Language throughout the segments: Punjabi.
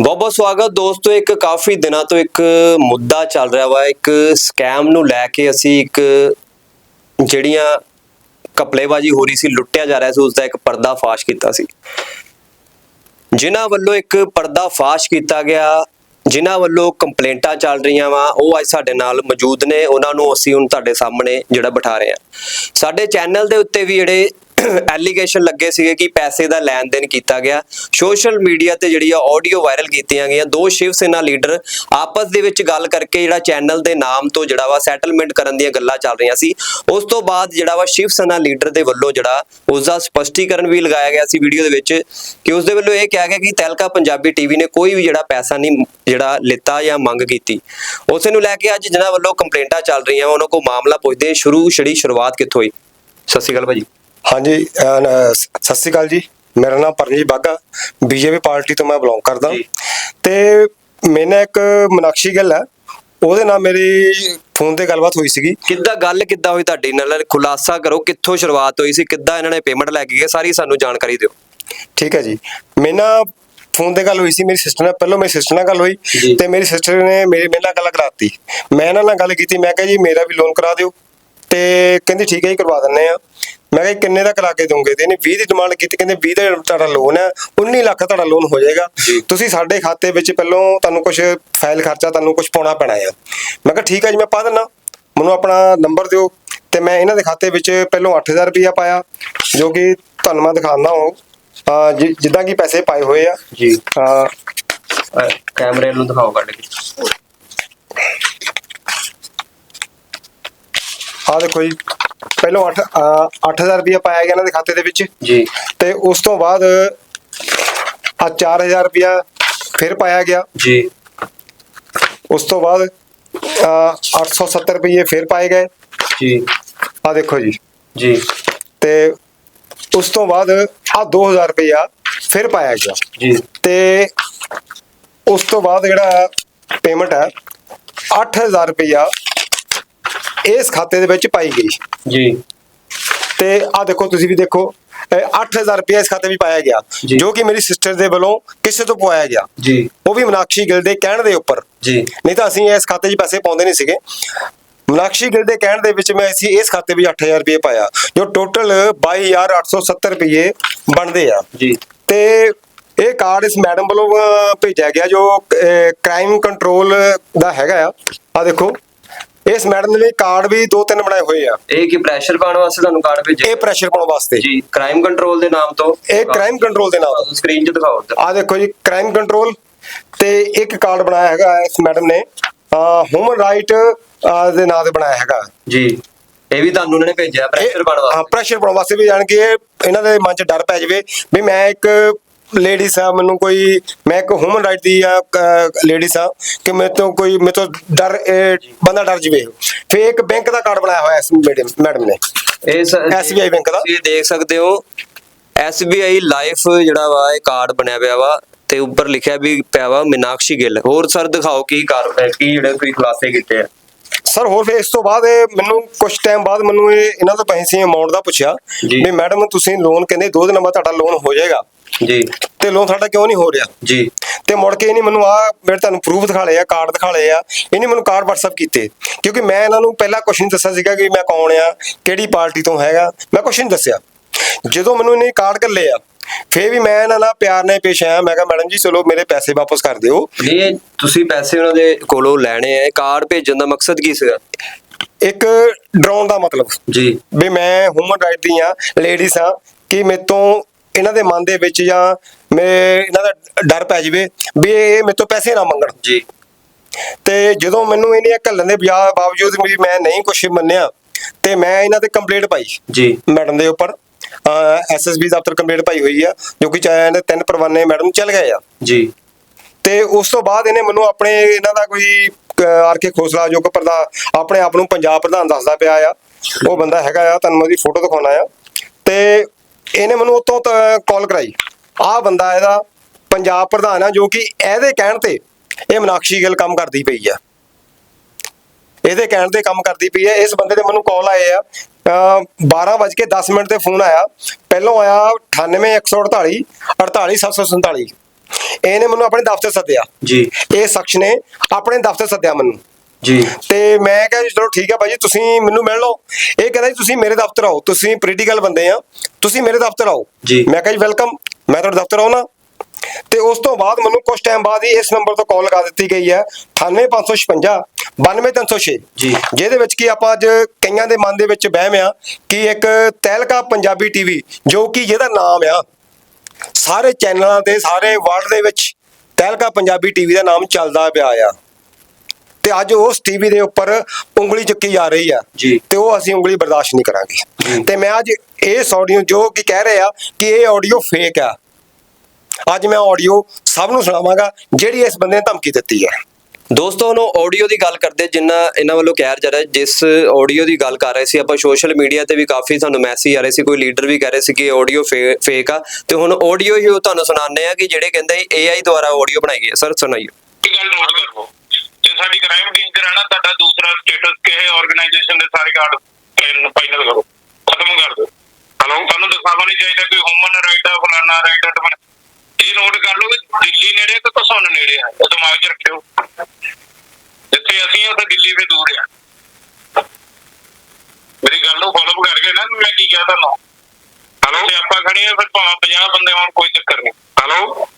ਬਹੁਤ ਬਹੁਤ ਸਵਾਗਤ ਦੋਸਤੋ, ਇੱਕ ਕਾਫੀ ਦਿਨਾਂ ਤੋਂ ਇੱਕ ਮੁੱਦਾ ਚੱਲ ਰਿਹਾ ਵਾ, ਇੱਕ ਸਕੈਮ ਨੂੰ ਲੈ ਕੇ ਅਸੀਂ ਇੱਕ ਜਿਹੜੀਆਂ ਕਪਲੇਬਾਜੀ ਹੋ ਰਹੀ ਸੀ, ਲੁੱਟਿਆ ਜਾ ਰਿਹਾ ਸੀ ਉਸ ਦਾ ਇੱਕ ਪਰਦਾ ਫਾਸ਼ ਕੀਤਾ ਸੀ। ਜਿਨ੍ਹਾਂ ਵੱਲੋਂ ਇੱਕ ਪਰਦਾ ਫਾਸ਼ ਕੀਤਾ ਗਿਆ, ਜਿਨ੍ਹਾਂ ਵੱਲੋਂ ਕੰਪਲੇਂਟਾਂ ਚੱਲ ਰਹੀਆਂ ਵਾ, ਉਹ ਅੱਜ ਸਾਡੇ ਨਾਲ ਮੌਜੂਦ ਨੇ, ਉਹਨਾਂ ਨੂੰ ਅਸੀਂ ਹੁਣ ਤੁਹਾਡੇ ਸਾਹਮਣੇ ਜਿਹੜਾ ਬਿਠਾ ਰਹੇ ਹਾਂ। ਸਾਡੇ ਚੈਨਲ ਦੇ ਉੱਤੇ ਵੀ ਜਿਹੜੇ ਐਲੀਗੇਸ਼ਨ ਲੱਗੇ ਸੀਗੇ ਕਿ ਪੈਸੇ ਦਾ ਲੈਣ ਦੇਣ ਕੀਤਾ ਗਿਆ। ਸੋਸ਼ਲ ਮੀਡੀਆ ਤੇ ਜਿਹੜੀ ਆ ਆਡੀਓ ਵਾਇਰਲ ਕੀਤੀਆਂ ਗਈਆਂ। ਦੋ ਸ਼ਿਵ ਸੈਨਾ ਲੀਡਰ ਆਪਸ ਦੇ ਵਿੱਚ ਗੱਲ ਕਰਕੇ ਜਿਹੜਾ ਚੈਨਲ ਦੇ ਨਾਮ ਤੋਂ ਜਿਹੜਾ ਵਾ ਸੈਟਲਮੈਂਟ ਕਰਨ ਦੀਆਂ ਗੱਲਾਂ ਚੱਲ ਰਹੀਆਂ ਸੀ। ਉਸ ਤੋਂ ਬਾਅਦ ਜਿਹੜਾ ਵਾ ਸ਼ਿਵ ਸੈਨਾ ਲੀਡਰ ਦੇ ਵੱਲੋਂ ਜਿਹੜਾ ਉਸ ਦਾ ਸਪਸ਼ਟੀਕਰਨ ਵੀ ਲਗਾਇਆ ਗਿਆ ਸੀ ਵੀਡੀਓ ਦੇ ਵਿੱਚ ਕਿ ਉਸ ਦੇ ਵੱਲੋਂ ਇਹ ਕਿਹਾ ਗਿਆ ਕਿ ਤਹਿਲਕਾ ਪੰਜਾਬੀ ਟੀਵੀ ਨੇ ਕੋਈ ਵੀ ਜਿਹੜਾ ਪੈਸਾ ਨਹੀਂ ਜਿਹੜਾ ਲਿੱਤਾ ਜਾਂ ਮੰਗ ਕੀਤੀ। ਉਸੇ ਨੂੰ ਲੈ ਕੇ ਅੱਜ ਜਿਹਨਾਂ ਵੱਲੋਂ ਕੰਪਲੇਂਟਾਂ ਚੱਲ ਰਹੀਆਂ ਵਾ, ਉਹਨਾਂ ਕੋਲ ਮਾਮਲਾ ਪੁੱਛਦੇ ਸ਼ੁਰੂ ਛੜੀ ਸ਼ੁਰੂਆਤ ਕਿੱਥੋਂ ਹੋਈ? ਸਤਿ ਸ਼੍ਰੀ ਅਕਾਲ ਭਾਜੀ। ਹਾਂਜੀ ਅਹ, ਸਤਿ ਸ਼੍ਰੀ ਅਕਾਲ ਜੀ। ਮੇਰਾ ਨਾਮ ਪਰਨੀਤ ਬਾਗਾ ਬੀਜੇਪੀ ਪਾਰਟੀ ਤੋਂ ਮੈਂ ਬਿਲੋਂਗ ਕਰਦਾ। ਜੀ। ਤੇ ਮੈਨੇ ਇੱਕ ਮਨਾਕਸ਼ੀ ਗੱਲ ਹੈ। ਉਹਦੇ ਨਾਲ ਮੇਰੀ ਫੋਨ ਤੇ ਗੱਲਬਾਤ ਹੋਈ ਸੀਗੀ। ਕਿੱਦਾਂ ਗੱਲ ਕਿੱਦਾਂ ਹੋਈ ਤੁਹਾਡੀ? ਨਾਲ ਖੁਲਾਸਾ ਕਰੋ ਕਿੱਥੋਂ ਸ਼ੁਰੂਆਤ ਹੋਈ ਸੀ? ਕਿੱਦਾਂ ਇਹਨਾਂ ਨੇ ਪੇਮੈਂਟ ਲੈ ਕੇ ਗਏ? ਸਾਰੀ ਸਾਨੂੰ ਜਾਣਕਾਰੀ ਦਿਓ। ਠੀਕ ਹੈ ਜੀ। ਮੈਂ ਨਾ ਫੋਨ ਤੇ ਗੱਲ ਹੋਈ ਸੀ। ਮੇਰੀ ਸਿਸਟਰ ਨਾਲ ਪਹਿਲਾਂ ਮੇਰੀ ਸਿਸਟਰ ਨਾਲ ਗੱਲ ਹੋਈ। ਜੀ। ਤੇ ਮੇਰੀ ਸਿਸਟਰ ਨੇ ਮੇਰੇ ਮੇਰੇ ਨਾਲ ਗੱਲ ਕਰਾਤੀ। ਮੈਂ ਇਹਨਾਂ ਨਾਲ ਗੱਲ ਕੀਤੀ। ਮੈਂ ਕਿਹਾ ਜੀ ਮੇਰਾ ਵੀ ਲੋਨ ਕਰਾ ਦਿਓ। ਤੇ ਕਹਿੰਦੀ ਠੀਕ ਹੈ ਜੀ ਕਰਵਾ ਦਿੰਨੇ ਆ ਮੈਂ ਕਿਹਾ ਕਿੰਨੇ ਦਾ ਕਰਾ ਕੇ ਦੋਗੇ ਤੇ ਇਹਨੇ 20 ਦੀ ਡਿਮਾਂਡ ਕੀਤੀ ਕਹਿੰਦੇ 20 ਦਾ ਤੁਹਾਡਾ ਲੋਨ ਹੈ 19 ਲੱਖ ਤੁਹਾਡਾ ਲੋਨ ਹੋ ਜਾਏਗਾ। ਤੁਸੀਂ ਸਾਡੇ ਖਾਤੇ ਵਿੱਚ ਪਹਿਲਾਂ ਤੁਹਾਨੂੰ ਕੁਝ ਫਾਈਲ ਖਰਚਾ ਤੁਹਾਨੂੰ ਕੁਝ ਪਾਉਣਾ ਪੈਣਾ ਆ। ਮੈਂ ਕਿਹਾ ਠੀਕ ਹੈ ਜੀ ਮੈਂ ਪਾ ਦਿੰਨਾ। ਮੈਨੂੰ ਆਪਣਾ ਨੰਬਰ ਦਿਓ ਤੇ ਮੈਂ ਇਹਨਾਂ ਦੇ ਖਾਤੇ ਵਿੱਚ ਪਹਿਲਾਂ 8000 ਰੁਪਇਆ ਪਾਇਆ ਜੋ ਕਿ ਤੁਹਾਨੂੰ ਮੈਂ ਦਿਖਾਉਂਦਾ ਹਾਂ। ਜਿੱਦਾਂ ਕਿ ਪੈਸੇ ਪਾਏ ਹੋਏ ਆ। ਜੀ। ਕੈਮਰੇ ਨੂੰ ਦਿਖਾਓ ਕੱਢ ਕੇ। ਆਹ ਦੇਖੋ ਜੀ। ਪਹਿਲਾਂ 8 8000 ਰੁਪਇਆ ਪਾਇਆ ਗਿਆ ਇਹਨਾਂ ਦੇ ਖਾਤੇ ਦੇ ਵਿੱਚ। ਜੀ। ਤੇ ਉਸ ਤੋਂ ਬਾਅਦ ਆ 4000 ਰੁਪਇਆ ਫਿਰ ਪਾਇਆ ਗਿਆ। ਜੀ। ਉਸ ਤੋਂ ਬਾਅਦ ਅਹ 870 ਰੁਪਏ ਫਿਰ ਪਾਏ ਗਏ। ਜੀ। ਆ ਦੇਖੋ ਜੀ। ਜੀ। ਤੇ ਉਸ ਤੋਂ ਬਾਅਦ ਆ 2000 ਰੁਪਇਆ ਫਿਰ ਪਾਇਆ ਗਿਆ। ਜੀ। ਤੇ ਉਸ ਤੋਂ ਬਾਅਦ ਜਿਹੜਾ ਪੇਮੈਂਟ ਹੈ 8000 ਰੁਪਇਆ ਇਸ ਖਾਤੇ ਦੇ ਵਿੱਚ ਪਾਈ ਗਈ। ਜੀ। ਤੇ ਆ ਦੇਖੋ ਤੁਸੀਂ ਵੀ ਦੇਖੋ ਇਹ 8000 ਰੁਪਇਆ ਇਸ ਖਾਤੇ ਵਿੱਚ ਪਾਇਆ ਗਿਆ ਜੀ। ਕਿ ਮੇਰੀ ਸਿਸਟਰ ਦੇ ਵੱਲੋਂ ਕਿਸੇ ਤੋਂ ਪਵਾਇਆ ਗਿਆ। ਜੀ। ਉਹ ਵੀ ਮਨਾਕਸ਼ੀ ਗਿਲ ਦੇ ਕਹਿਣ ਦੇ ਉੱਪਰ। ਜੀ। ਨਹੀਂ ਤਾਂ ਅਸੀਂ ਇਸ ਖਾਤੇ 'ਚ ਪੈਸੇ ਪਾਉਂਦੇ ਨਹੀਂ ਸੀਗੇ। ਮਨਾਕਸ਼ੀ ਗਿਲ ਦੇ ਕਹਿਣ ਦੇ ਵਿੱਚ ਮੈਂ ਅਸੀਂ ਇਸ ਖਾਤੇ ਵਿੱਚ 8000 ਰੁਪਏ ਪਾਇਆ ਜੋ ਟੋਟਲ 22870 ਰੁਪਏ ਬਣਦੇ ਆ। ਜੀ। ਤੇ ਇਹ ਕਾਰਡ ਇਸ ਮੈਡਮ ਵੱਲੋਂ ਭੇਜਿਆ ਗਿਆ ਜੋ ਕ੍ਰਾਈਮ ਕੰਟਰੋਲ ਦਾ ਹੈਗਾ ਆ। ਆ ਦੇਖੋ। ਇਸ ਮੈਡਮ ਨੇ ਕਾਰਡ ਵੀ ਦੋ ਤਿੰਨ ਬਣਾਏ ਹੋਏ ਆ। ਇਹ ਕੀ ਪ੍ਰੈਸ਼ਰ ਪਾਉਣ ਵਾਸਤੇ ਤੁਹਾਨੂੰ ਕਾਰਡ ਭੇਜਿਆ? ਇਹ ਪ੍ਰੈਸ਼ਰ ਪਾਉਣ ਵਾਸਤੇ। ਜੀ ਕ੍ਰਾਈਮ ਕੰਟਰੋਲ ਦੇ ਨਾਮ ਤੋਂ? ਇਹ ਕ੍ਰਾਈਮ ਕੰਟਰੋਲ ਦੇ ਨਾਮ ਸਕਰੀਨ 'ਚ ਦਿਖਾਓ। ਆ ਦੇਖੋ ਜੀ ਕ੍ਰਾਈਮ ਕੰਟਰੋਲ ਤੇ ਇੱਕ ਕਾਰਡ ਬਣਾਇਆ ਹੈਗਾ ਇਸ ਮੈਡਮ ਨੇ। ਹਿਊਮਨ ਰਾਈਟ ਦੇ ਨਾਂ ਤੇ ਬਣਾਇਆ ਹੈਗਾ। ਜੀ ਇਹ ਵੀ ਤੁਹਾਨੂੰ ਉਹਨਾਂ ਨੇ ਭੇਜਿਆ ਪ੍ਰੈਸ਼ਰ ਪਾਉਣ ਹਾਂ ਵਾਸਤੇ ਪ੍ਰੈਸ਼ਰ ਪਾਉਣ ਵਾਸਤੇ ਵੀ ਜਾਣ ਕੇ ਇਹ- ਇਹਨਾਂ ਦੇ ਮਨ 'ਚ ਡਰ ਪੈ ਜਾਵੇ ਵੀ ਮੈਂ ਇੱਕ ਲੇਡੀਸ ਆ ਮੈਨੂੰ ਕੋਈ ਮੈਂ ਇੱਕ ਹਿਊਮਨ ਰਾਈਟ ਦੀ ਆ ਲੇਡੀਸ ਆ ਕਿ ਮੇਰੇ ਤੋਂ ਕੋਈ ਮੇਰੇ ਤੋਂ ਡਰ ਬੰਦਾ ਡਰ ਜਵੇ। ਫਿਰ ਇੱਕ ਬੈਂਕ ਦਾ ਕਾਰਡ ਬਣਾਇਆ ਹੋਇਆ ਇਸ ਮੈਡਮ ਨੇ। ਇਹ SBI ਬੈਂਕ ਦਾ। ਇਹ ਦੇਖ ਸਕਦੇ ਹੋ SBI ਲਾਈਫ ਜਿਹੜਾ ਵਾ ਇਹ ਕਾਰਡ ਬਣਿਆ ਪਿਆ ਵਾ ਤੇ ਉੱਪਰ ਲਿਖਿਆ ਵੀ ਪਿਆ ਵਾ ਮੀਨਾਕਸ਼ੀ ਗਿੱਲ। ਹੋਰ ਸਰ ਦਿਖਾਓ ਕੀ ਕਾਰ ਕੀ ਜਿਹੜੇ ਤੁਸੀਂ ਖੁਲਾਸੇ ਕੀਤੇ ਆ? ਸਰ ਹੋਰ ਫਿਰ ਇਸ ਤੋਂ ਬਾਅਦ ਇਹ ਮੈਨੂੰ ਕੁਝ ਟਾਈਮ ਬਾਅਦ ਮੈਨੂੰ ਇਹ ਇਹਨਾਂ ਤੋਂ ਪੈਸੇ ਅਮਾਉਂਟ ਦਾ ਪੁੱਛਿਆ। ਵੀ ਮੈਡਮ ਤੁਸੀਂ ਲੋਨ ਕਹਿੰਦੇ ਦੋ ਦਿਨਾਂ ਬਾਅਦ ਤੁਹਾਡਾ ਲੋਨ ਹੋ ਜਾਏਗਾ। ਜੀ। ਤੇ ਲੋਨ ਸਾਡਾ ਕਿਉਂ ਨਹੀਂ ਹੋ ਰਿਹਾ? ਜੀ। ਤੇ ਮੁੜ ਕੇ ਇਹਨੇ ਮੈਨੂੰ ਆ ਮੇਰੇ ਤੁਹਾਨੂੰ ਪ੍ਰੂਫ ਦਿਖਾ ਲਏ ਆ ਕਾਰਡ ਦਿਖਾ ਲਏ ਆ। ਇਹਨੇ ਮੈਨੂੰ ਕਾਰਡ WhatsApp ਕੀਤੇ। ਕਿਉਂਕਿ ਮੈਂ ਇਹਨਾਂ ਨੂੰ ਪਹਿਲਾਂ ਕੁਛ ਨਹੀਂ ਦੱਸਿਆ ਸੀਗਾ ਕਿ ਮੈਂ ਕੌਣ ਆ ਕਿਹੜੀ ਪਾਰਟੀ ਤੋਂ ਹੈਗਾ। ਮੈਂ ਕੁਛ ਨਹੀਂ ਦੱਸਿਆ। ਜਦੋਂ ਮੈਨੂੰ ਇਹਨੇ ਕਾਰਡ ਕੱਲੇ ਆ ਫੇਰ ਵੀ ਮੈਂ ਇਹਨਾਂ ਨਾਲ ਪਿਆਰ ਨਾਲ ਪੇਸ਼ ਆਇਆ। ਮੈਂ ਕਿਹਾ ਮੈਡਮ ਜੀ ਚਲੋ ਮੇਰੇ ਪੈਸੇ ਵਾਪਸ ਕਰ ਦਿਓ। ਇਹ ਤੁਸੀਂ ਪੈਸੇ ਉਹਨਾਂ ਦੇ ਕੋਲੋਂ ਲੈਣੇ ਆ। ਕਾਰਡ ਭੇਜਣ ਦਾ ਮਕਸਦ ਕੀ ਸੀਗਾ? ਇੱਕ ਡਰਾਉਣ ਦਾ ਮਤਲਬ। ਜੀ। ਵੀ ਮੈਂ ਹਿਊਮਨ ਰਾਈਟ ਦੀ ਆ ਲੇਡੀਜ਼ ਆ ਕਿ ਮੇਰੇ ਤੋਂ ਇਹਨਾਂ ਦੇ ਮਨ ਦੇ ਵਿੱਚ ਜਾਂ ਮੇ ਇਹਨਾਂ ਦਾ ਡਰ ਪੈ ਜਾਵੇ ਵੀ ਇਹ ਮੇਰੇ ਤੋਂ ਪੈਸੇ ਨਾ ਮੰਗਣ। ਜੀ। ਤੇ ਜਦੋਂ ਮੈਨੂੰ ਇਹਨੇ ਘੱਲਣ ਦੇ ਬਾਵਜੂਦ ਵੀ ਮੈਂ ਨਹੀਂ ਕੁਛ ਮੰਨਿਆ ਤੇ ਮੈਂ ਇਹਨਾਂ ਤੇ ਕੰਪਲੇਂਟ ਪਾਈ ਜੀ। ਮੈਡਮ ਦੇ ਉੱਪਰ। ਐਸਐਸਬੀ ਦਫ਼ਤਰ ਕੰਪਲੇਂਟ ਪਾਈ ਹੋਈ ਆ ਜੋ ਕਿ ਚਾਹੇ ਇਹਨੇ ਤਿੰਨ ਪਰਵਾਨੇ ਮੈਡਮ ਚੱਲ ਗਏ ਆ। ਜੀ। ਤੇ ਉਸ ਤੋਂ ਬਾਅਦ ਇਹਨੇ ਮੈਨੂੰ ਆਪਣੇ ਇਹਨਾਂ ਦਾ ਕੋਈ ਆਰ ਕੇ ਖੋਸਲਾ ਜੋ ਕਿ ਪ੍ਰਧਾਨ ਆਪਣੇ ਆਪ ਨੂੰ ਪੰਜਾਬ ਪ੍ਰਧਾਨ ਦੱਸਦਾ ਪਿਆ ਆ। ਉਹ ਬੰਦਾ ਹੈਗਾ ਆ ਤੁਹਾਨੂੰ ਮੈਂ ਉਹਦੀ ਫੋਟੋ ਦਿਖਾਉਣਾ ਆ। ਤੇ ਇਹਨੇ ਮੈਨੂੰ ਉਤੋਂ ਕਾਲ ਕਰਾਈ। ਆਹ ਬੰਦਾ ਇਹਦਾ ਪੰਜਾਬ ਪ੍ਰਧਾਨ ਆ ਜੋ ਕਿ ਇਹਦੇ ਕਹਿਣ ਤੇ ਇਹ ਮਨਾਕਸ਼ੀ ਗੱਲ ਕੰਮ ਕਰਦੀ ਪਈ ਆ। ਇਹਦੇ ਕਹਿਣ ਤੇ ਕੰਮ ਕਰਦੀ ਪਈ ਹੈ ਇਸ ਬੰਦੇ ਦੇ ਮੈਨੂੰ ਕਾਲ ਆਏ ਆ। ਅਹ 12 ਵੱਜ ਕੇ 10 ਮਿੰਟ ਤੇ ਫੋਨ ਆਇਆ। ਪਹਿਲੋਂ ਆਇਆ 98148 48747 ਇਹਨੇ ਮੈਨੂੰ ਆਪਣੇ ਦਫ਼ਤਰ ਸੱਦਿਆ। ਜੀ। ਇਹ ਸ਼ਖਸ ਨੇ ਆਪਣੇ ਦਫ਼ਤਰ ਸੱਦਿਆ ਮੈਨੂੰ। ਜੀ। ਤੇ ਮੈਂ ਕਿਹਾ ਜੀ ਚਲੋ ਠੀਕ ਹੈ ਭਾਜੀ ਤੁਸੀਂ ਮੈਨੂੰ ਮਿਲ ਲਓ। ਇਹ ਕਹਿੰਦਾ ਜੀ ਤੁਸੀਂ ਮੇਰੇ ਦਫ਼ਤਰ ਆਓ ਤੁਸੀਂ ਪੋਲੀਟੀਕਲ ਬੰਦੇ ਆ ਤੁਸੀਂ ਮੇਰੇ ਦਫ਼ਤਰ ਆਓ। ਜੀ। ਮੈਂ ਕਿਹਾ ਜੀ ਵੈਲਕਮ ਮੈਂ ਤੁਹਾਡੇ ਦਫ਼ਤਰ ਆਉਣਾ। ਤੇ ਉਸ ਤੋਂ ਬਾਅਦ ਮੈਨੂੰ ਕੁਝ ਟਾਈਮ ਬਾਅਦ ਹੀ ਇਸ ਨੰਬਰ ਤੋਂ ਕਾਲ ਲਗਾ ਦਿੱਤੀ ਗਈ ਹੈ 98556 92306 ਜੀ। ਜਿਹਦੇ ਵਿੱਚ ਕੀ ਆਪਾਂ ਅੱਜ ਕਈਆਂ ਦੇ ਮਨ ਦੇ ਵਿੱਚ ਵਹਿਮ ਆ ਕਿ ਇੱਕ ਤਹਿਲਕਾ ਪੰਜਾਬੀ ਟੀਵੀ ਜੋ ਕਿ ਜਿਹਦਾ ਨਾਮ ਆ ਸਾਰੇ ਚੈਨਲਾਂ ਤੇ ਸਾਰੇ ਵਰਲਡ ਦੇ ਵਿੱਚ ਤਹਿਲਕਾ ਪੰਜਾਬੀ ਟੀਵੀ ਦਾ ਨਾਮ ਚੱਲਦਾ ਪਿਆ ਆ। ਤੇ ਅੱਜ ਉਸ ਟੀਵੀ ਦੇ ਉੱਪਰ ਉਂਗਲੀ ਚੱਕੀ ਜਾ ਰਹੀ ਆ। ਤੇ ਉਹ ਅਸੀਂ ਉਂਗਲੀ ਬਰਦਾਸ਼ਤ ਨਹੀਂ ਕਰਾਂਗੇ। ਤੇ ਮੈਂ ਅੱਜ ਇਸ ਆਡੀਓ ਜੋ ਕਿ ਕਹਿ ਰਹੇ ਆ ਕਿ ਇਹ ਆਡੀਓ ਫੇਕ ਆ। ਅੱਜ ਮੈਂ ਆਡੀਓ ਸਭ ਨੂੰ ਸੁਣਾਵਾਂਗਾ ਜਿਹੜੀ ਇਸ ਬੰਦੇ ਨੇ ਧਮਕੀ ਦਿੱਤੀ ਹੈ। ਦੋਸਤੋ ਹੁਣ ਆਡੀਓ ਦੀ ਗੱਲ ਕਰਦੇ ਜਿੰਨਾ ਇਹਨਾਂ ਵੱਲੋਂ ਕਿਹਾ ਜਾ ਰਿਹਾ ਜਿਸ ਆਡੀਓ ਦੀ ਗੱਲ ਕਰ ਰਹੇ ਸੀ ਆਪਾਂ ਸੋਸ਼ਲ ਮੀਡੀਆ ਤੇ ਵੀ ਕਾਫੀ ਸਾਨੂੰ ਮੈਸੇਜ ਆ ਰਹੇ ਸੀ ਕੋਈ ਲੀਡਰ ਵੀ ਕਹਿ ਰਹੇ ਸੀ ਕਿ ਆਡੀਓ ਫੇਕ ਆ। ਤੇ ਹੁਣ ਆਡੀਓ ਹੀ ਉਹ ਤੁਹਾਨੂੰ ਸੁਣਾਉਂਦੇ ਆ ਕਿ ਜਿਹੜੇ ਕਹਿੰਦੇ AI ਦੁਆਰਾ ਆਡੀਓ ਬਣਾਈ ਗਈ ਹੈ। ਸਰ ਸੁਣਾਈਓ। ਇੱਕ ਗੱਲ ਨੋਟ ਕਰੋ ਸਾਡੀ ਕ੍ਰਾਈਮ ਗੇਂਜ ਚ ਰਹਿਣਾ ਤੁਹਾਡਾ ਦੂਸਰਾ ਸਟੇਟਸ ਕਿਸੇ ਆਰਗੇਨਾਈਜੇਸ਼ਨ ਦੇ ਸਾਰੇ ਕਾਰਡ ਫਾਈਨਲ ਕਰੋ ਖਤਮ ਕਰ ਦਿਓ। ਹਲੋ ਤੁਹਾਨੂੰ ਦਿਖਾਵਾ ਨਹੀਂ ਚਾਹੀਦਾ ਕੋਈ ਹਿਊਮਨ ਰਾਈਟ ਆ ਫਲਾਨਾ ਰਾਈਟ ਆ ਤੇ ਇਹ ਨੋਟ ਕਰ ਲਓ ਕਿ ਦਿੱਲੀ ਨੇੜੇ ਕਿ ਕਸੌਨ ਨੇੜੇ ਆ ਇਹ ਦਿਮਾਗ 'ਚ ਰੱਖਿਓ। ਜਿੱਥੇ ਅਸੀਂ ਉੱਥੇ ਦਿੱਲੀ ਵੀ ਦੂਰ ਆ। ਮੇਰੀ ਗੱਲ ਨੂੰ ਫੋਲੋ ਕਰਕੇ ਨਾ ਮੈਂ ਕੀ ਕਿਹਾ ਤੁਹਾਨੂੰ? ਹਲੋ। ਤੇ ਆਪਾਂ ਖੜੇ ਆ ਫਿਰ ਭਾਵੇਂ 50 ਬੰਦੇ ਹੋਣ ਕੋਈ ਚੱਕਰ ਨਹੀਂ। ਹਲੋ।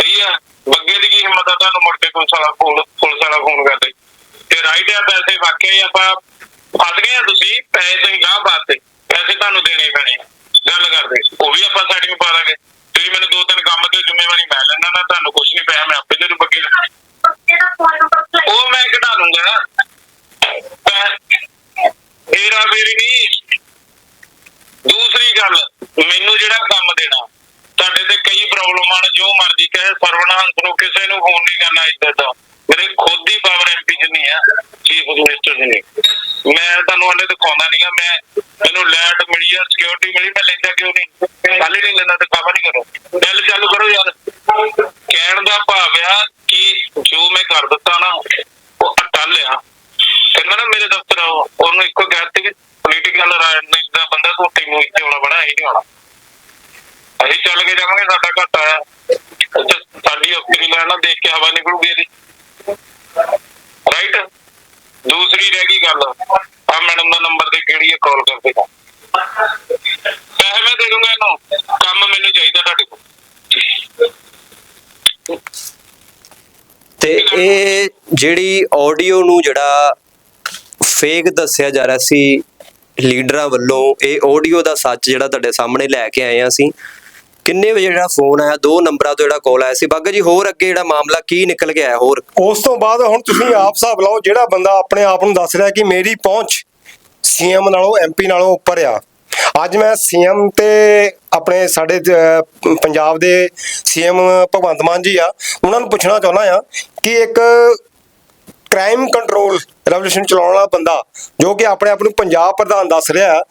ਸਹੀ ਆ? ਬੱਗੇ ਦੀ ਕੀ ਹਿੰਮਤ ਆ ਤੁਹਾਨੂੰ ਮੁੜ ਕੇ ਪੁਲਿਸ ਵਾਲਾ ਫੋਨ ਪੁਲਿਸ ਵਾਲਾ ਫੋਨ ਕਰਦੇ। ਤੇ ਰਾਈਟ ਆ ਪੈਸੇ ਵਾਕਿਆ ਹੀ ਆਪਾਂ ਫਸ ਗਏ ਆ ਤੁਸੀਂ, ਪੈਸੇ ਤੁਸੀਂ ਗਾਹ ਬਾਤੇ ਪੈਸੇ ਤੁਹਾਨੂੰ ਦੇਣੇ ਪੈਣੇ ਗੱਲ ਕਰਦੇ ਉਹ ਵੀ ਆਪਾਂ ਸੈਟਿੰਗ ਪਾ ਦਾਂਗੇ। ਤੁਸੀਂ ਮੈਨੂੰ ਦੋ ਤਿੰਨ ਕੰਮ ਤੇ ਜ਼ਿੰਮੇਵਾਰੀ ਮੈਂ ਲੈਣਾ ਨਾ, ਤੁਹਾਨੂੰ ਕੁਝ ਨਹੀਂ ਪਿਆ, ਮੈਂ ਆਪੇ ਦੇ ਬੱਗੇ ਉਹ ਮੈਂ ਘਟਾ ਲੂੰਗਾ ਮੇਰਾ ਮੇਰੀ ਨਹੀਂ ਦੂਸਰੀ ਗੱਲ, ਮੈਨੂੰ ਜਿਹੜਾ ਕੰਮ ਦੇਣਾ ਸਾਡੇ ਤੇ ਕਈ ਪ੍ਰੋਬਲਮਾਂ ਨੇ ਜੋ ਮਰਜ਼ੀ ਕਹੇ ਸਰਵਨਾਂਤ ਨੂੰ ਕਿਸੇ ਨੂੰ ਫੋਨ ਨਹੀਂ ਕਰਨਾ ਇੱਦਾਂ ਦਾ ਮੇਰੇ ਖੁਦ ਦੀ ਪਾਵਰ ਐਮਪੀ ਚ ਨਹੀਂ ਆ ਚੀਫ ਮਿਨਿਸਟਰ ਜੀ ਨਹੀਂ ਮੈਂ ਤੁਹਾਨੂੰ ਹਲੇ ਦਿਖਾਉਂਦਾ ਨਹੀਂਗਾ ਮੈਂ ਮੈਨੂੰ ਲੈਟ ਮਿਲੀ ਆ ਸਿਕਿਉਰਿਟੀ ਮਿਲੀ, ਮੈਂ ਲੈਂਦਾ ਕਿਉਂ ਨਹੀਂ ਕੱਲ ਨਹੀਂ ਲੈਂਦਾ ਤੇ ਕਾਬਾ ਨਹੀਂ ਕਰੋ। ਗੱਲ ਚਾਲੂ ਕਰੋ ਯਾਰ। ਕਹਿਣ ਦਾ ਭਾਵ ਆ ਕਿ ਜੋ ਮੈਂ ਕਰ ਦਿੱਤਾ ਨਾ, ਉਹ ਅਟਲ ਆ। ਕਹਿੰਦਾ ਨਾ ਮੇਰੇ ਦਫ਼ਤਰ ਆਓ। ਉਹਨੂੰ ਇੱਕੋ ਕਹਿਤੇ ਕਿ ਪੋਲੀਟੀਕਲ ਰਾਜਨੀਤੀ ਦਾ ਬੰਦਾ ਤੂੰ ਤੈਨੂੰ ਇੱਥੇ ਆਉਣਾ ਬੜਾ ਹੀ ਨਹੀਂ ਆਉਣਾ ਅਸੀਂ ਚੱਲ ਕੇ ਜਾਵਾਂਗੇ ਸਾਡਾ ਘੱਟ ਆਇਆ ਉੱਥੇ ਸਾਡੀ ਅਫਸਰੀ ਲੈਣਾ ਦੇਖ ਕੇ ਹਵਾ ਨਿਕਲੂਗੀ ਇਹਦੀ ਰਾਈਟ ਦੂਸਰੀ ਰਹਿ ਗਈ ਗੱਲ ਆ ਮੈਡਮ ਦਾ ਨੰਬਰ ਤੇ ਕਿਹੜੀ ਹੈ ਕਾਲ ਕਰਕੇ ਪੈਸੇ ਮੈਂ ਦੇ ਦੂੰਗਾ ਇਹਨੂੰ ਕੰਮ ਮੈਨੂੰ ਚਾਹੀਦਾ ਤੁਹਾਡੇ ਕੋਲ ਤੇ ਇਹ ਜਿਹੜੀ ਆਡੀਓ ਨੂੰ ਜਿਹੜਾ ਫੇਕ ਦੱਸਿਆ ਜਾ ਰਿਹਾ ਸੀ ਲੀਡਰਾਂ ਵੱਲੋਂ ਇਹ ਆਡੀਓ ਦਾ ਸੱਚ ਜਿਹੜਾ ਤੁਹਾਡੇ ਸਾਹਮਣੇ ਲੈ ਕੇ ਆਏ ਆ ਅਸੀਂ। ਕਿੰਨੇ ਵਜੇ ਜਿਹੜਾ ਫੋਨ ਆਇਆ? ਦੋ ਨੰਬਰਾਂ ਤੋਂ ਜਿਹੜਾ ਕਾਲ ਆਇਆ ਸੀ। ਬਾਗਾ ਜੀ ਹੋਰ ਅੱਗੇ ਜਿਹੜਾ ਮਾਮਲਾ ਕੀ ਨਿਕਲ ਕੇ ਆਇਆ ਹੋਰ। ਉਸ ਤੋਂ ਬਾਅਦ ਹੁਣ ਤੁਸੀਂ ਆਪ ਹਿਸਾਬ ਲਾਓ ਜਿਹੜਾ ਬੰਦਾ ਆਪਣੇ ਆਪ ਨੂੰ ਦੱਸ ਰਿਹਾ ਕਿ ਮੇਰੀ ਪਹੁੰਚ ਸੀਐਮ ਨਾਲੋਂ ਐਮਪੀ ਨਾਲੋਂ ਉੱਪਰ ਆ ਅੱਜ ਮੈਂ ਸੀਐਮ ਤੇ ਆਪਣੇ ਸਾਡੇ ਪੰਜਾਬ ਦੇ ਸੀਐਮ ਭਗਵੰਤ ਮਾਨ ਜੀ ਆ ਉਹਨਾਂ ਨੂੰ ਪੁੱਛਣਾ ਚਾਹੁੰਦਾ ਆ ਕਿ ਇੱਕ ਕ੍ਰਾਈਮ ਕੰਟਰੋਲ ਰੈਵੋਲੂਸ਼ਨ ਚਲਾਉਣ ਵਾਲਾ ਬੰਦਾ ਜੋ ਕਿ ਆਪਣੇ ਆਪ ਨੂੰ ਪੰਜਾਬ ਪ੍ਰਧਾਨ ਦੱਸ ਰਿਹਾ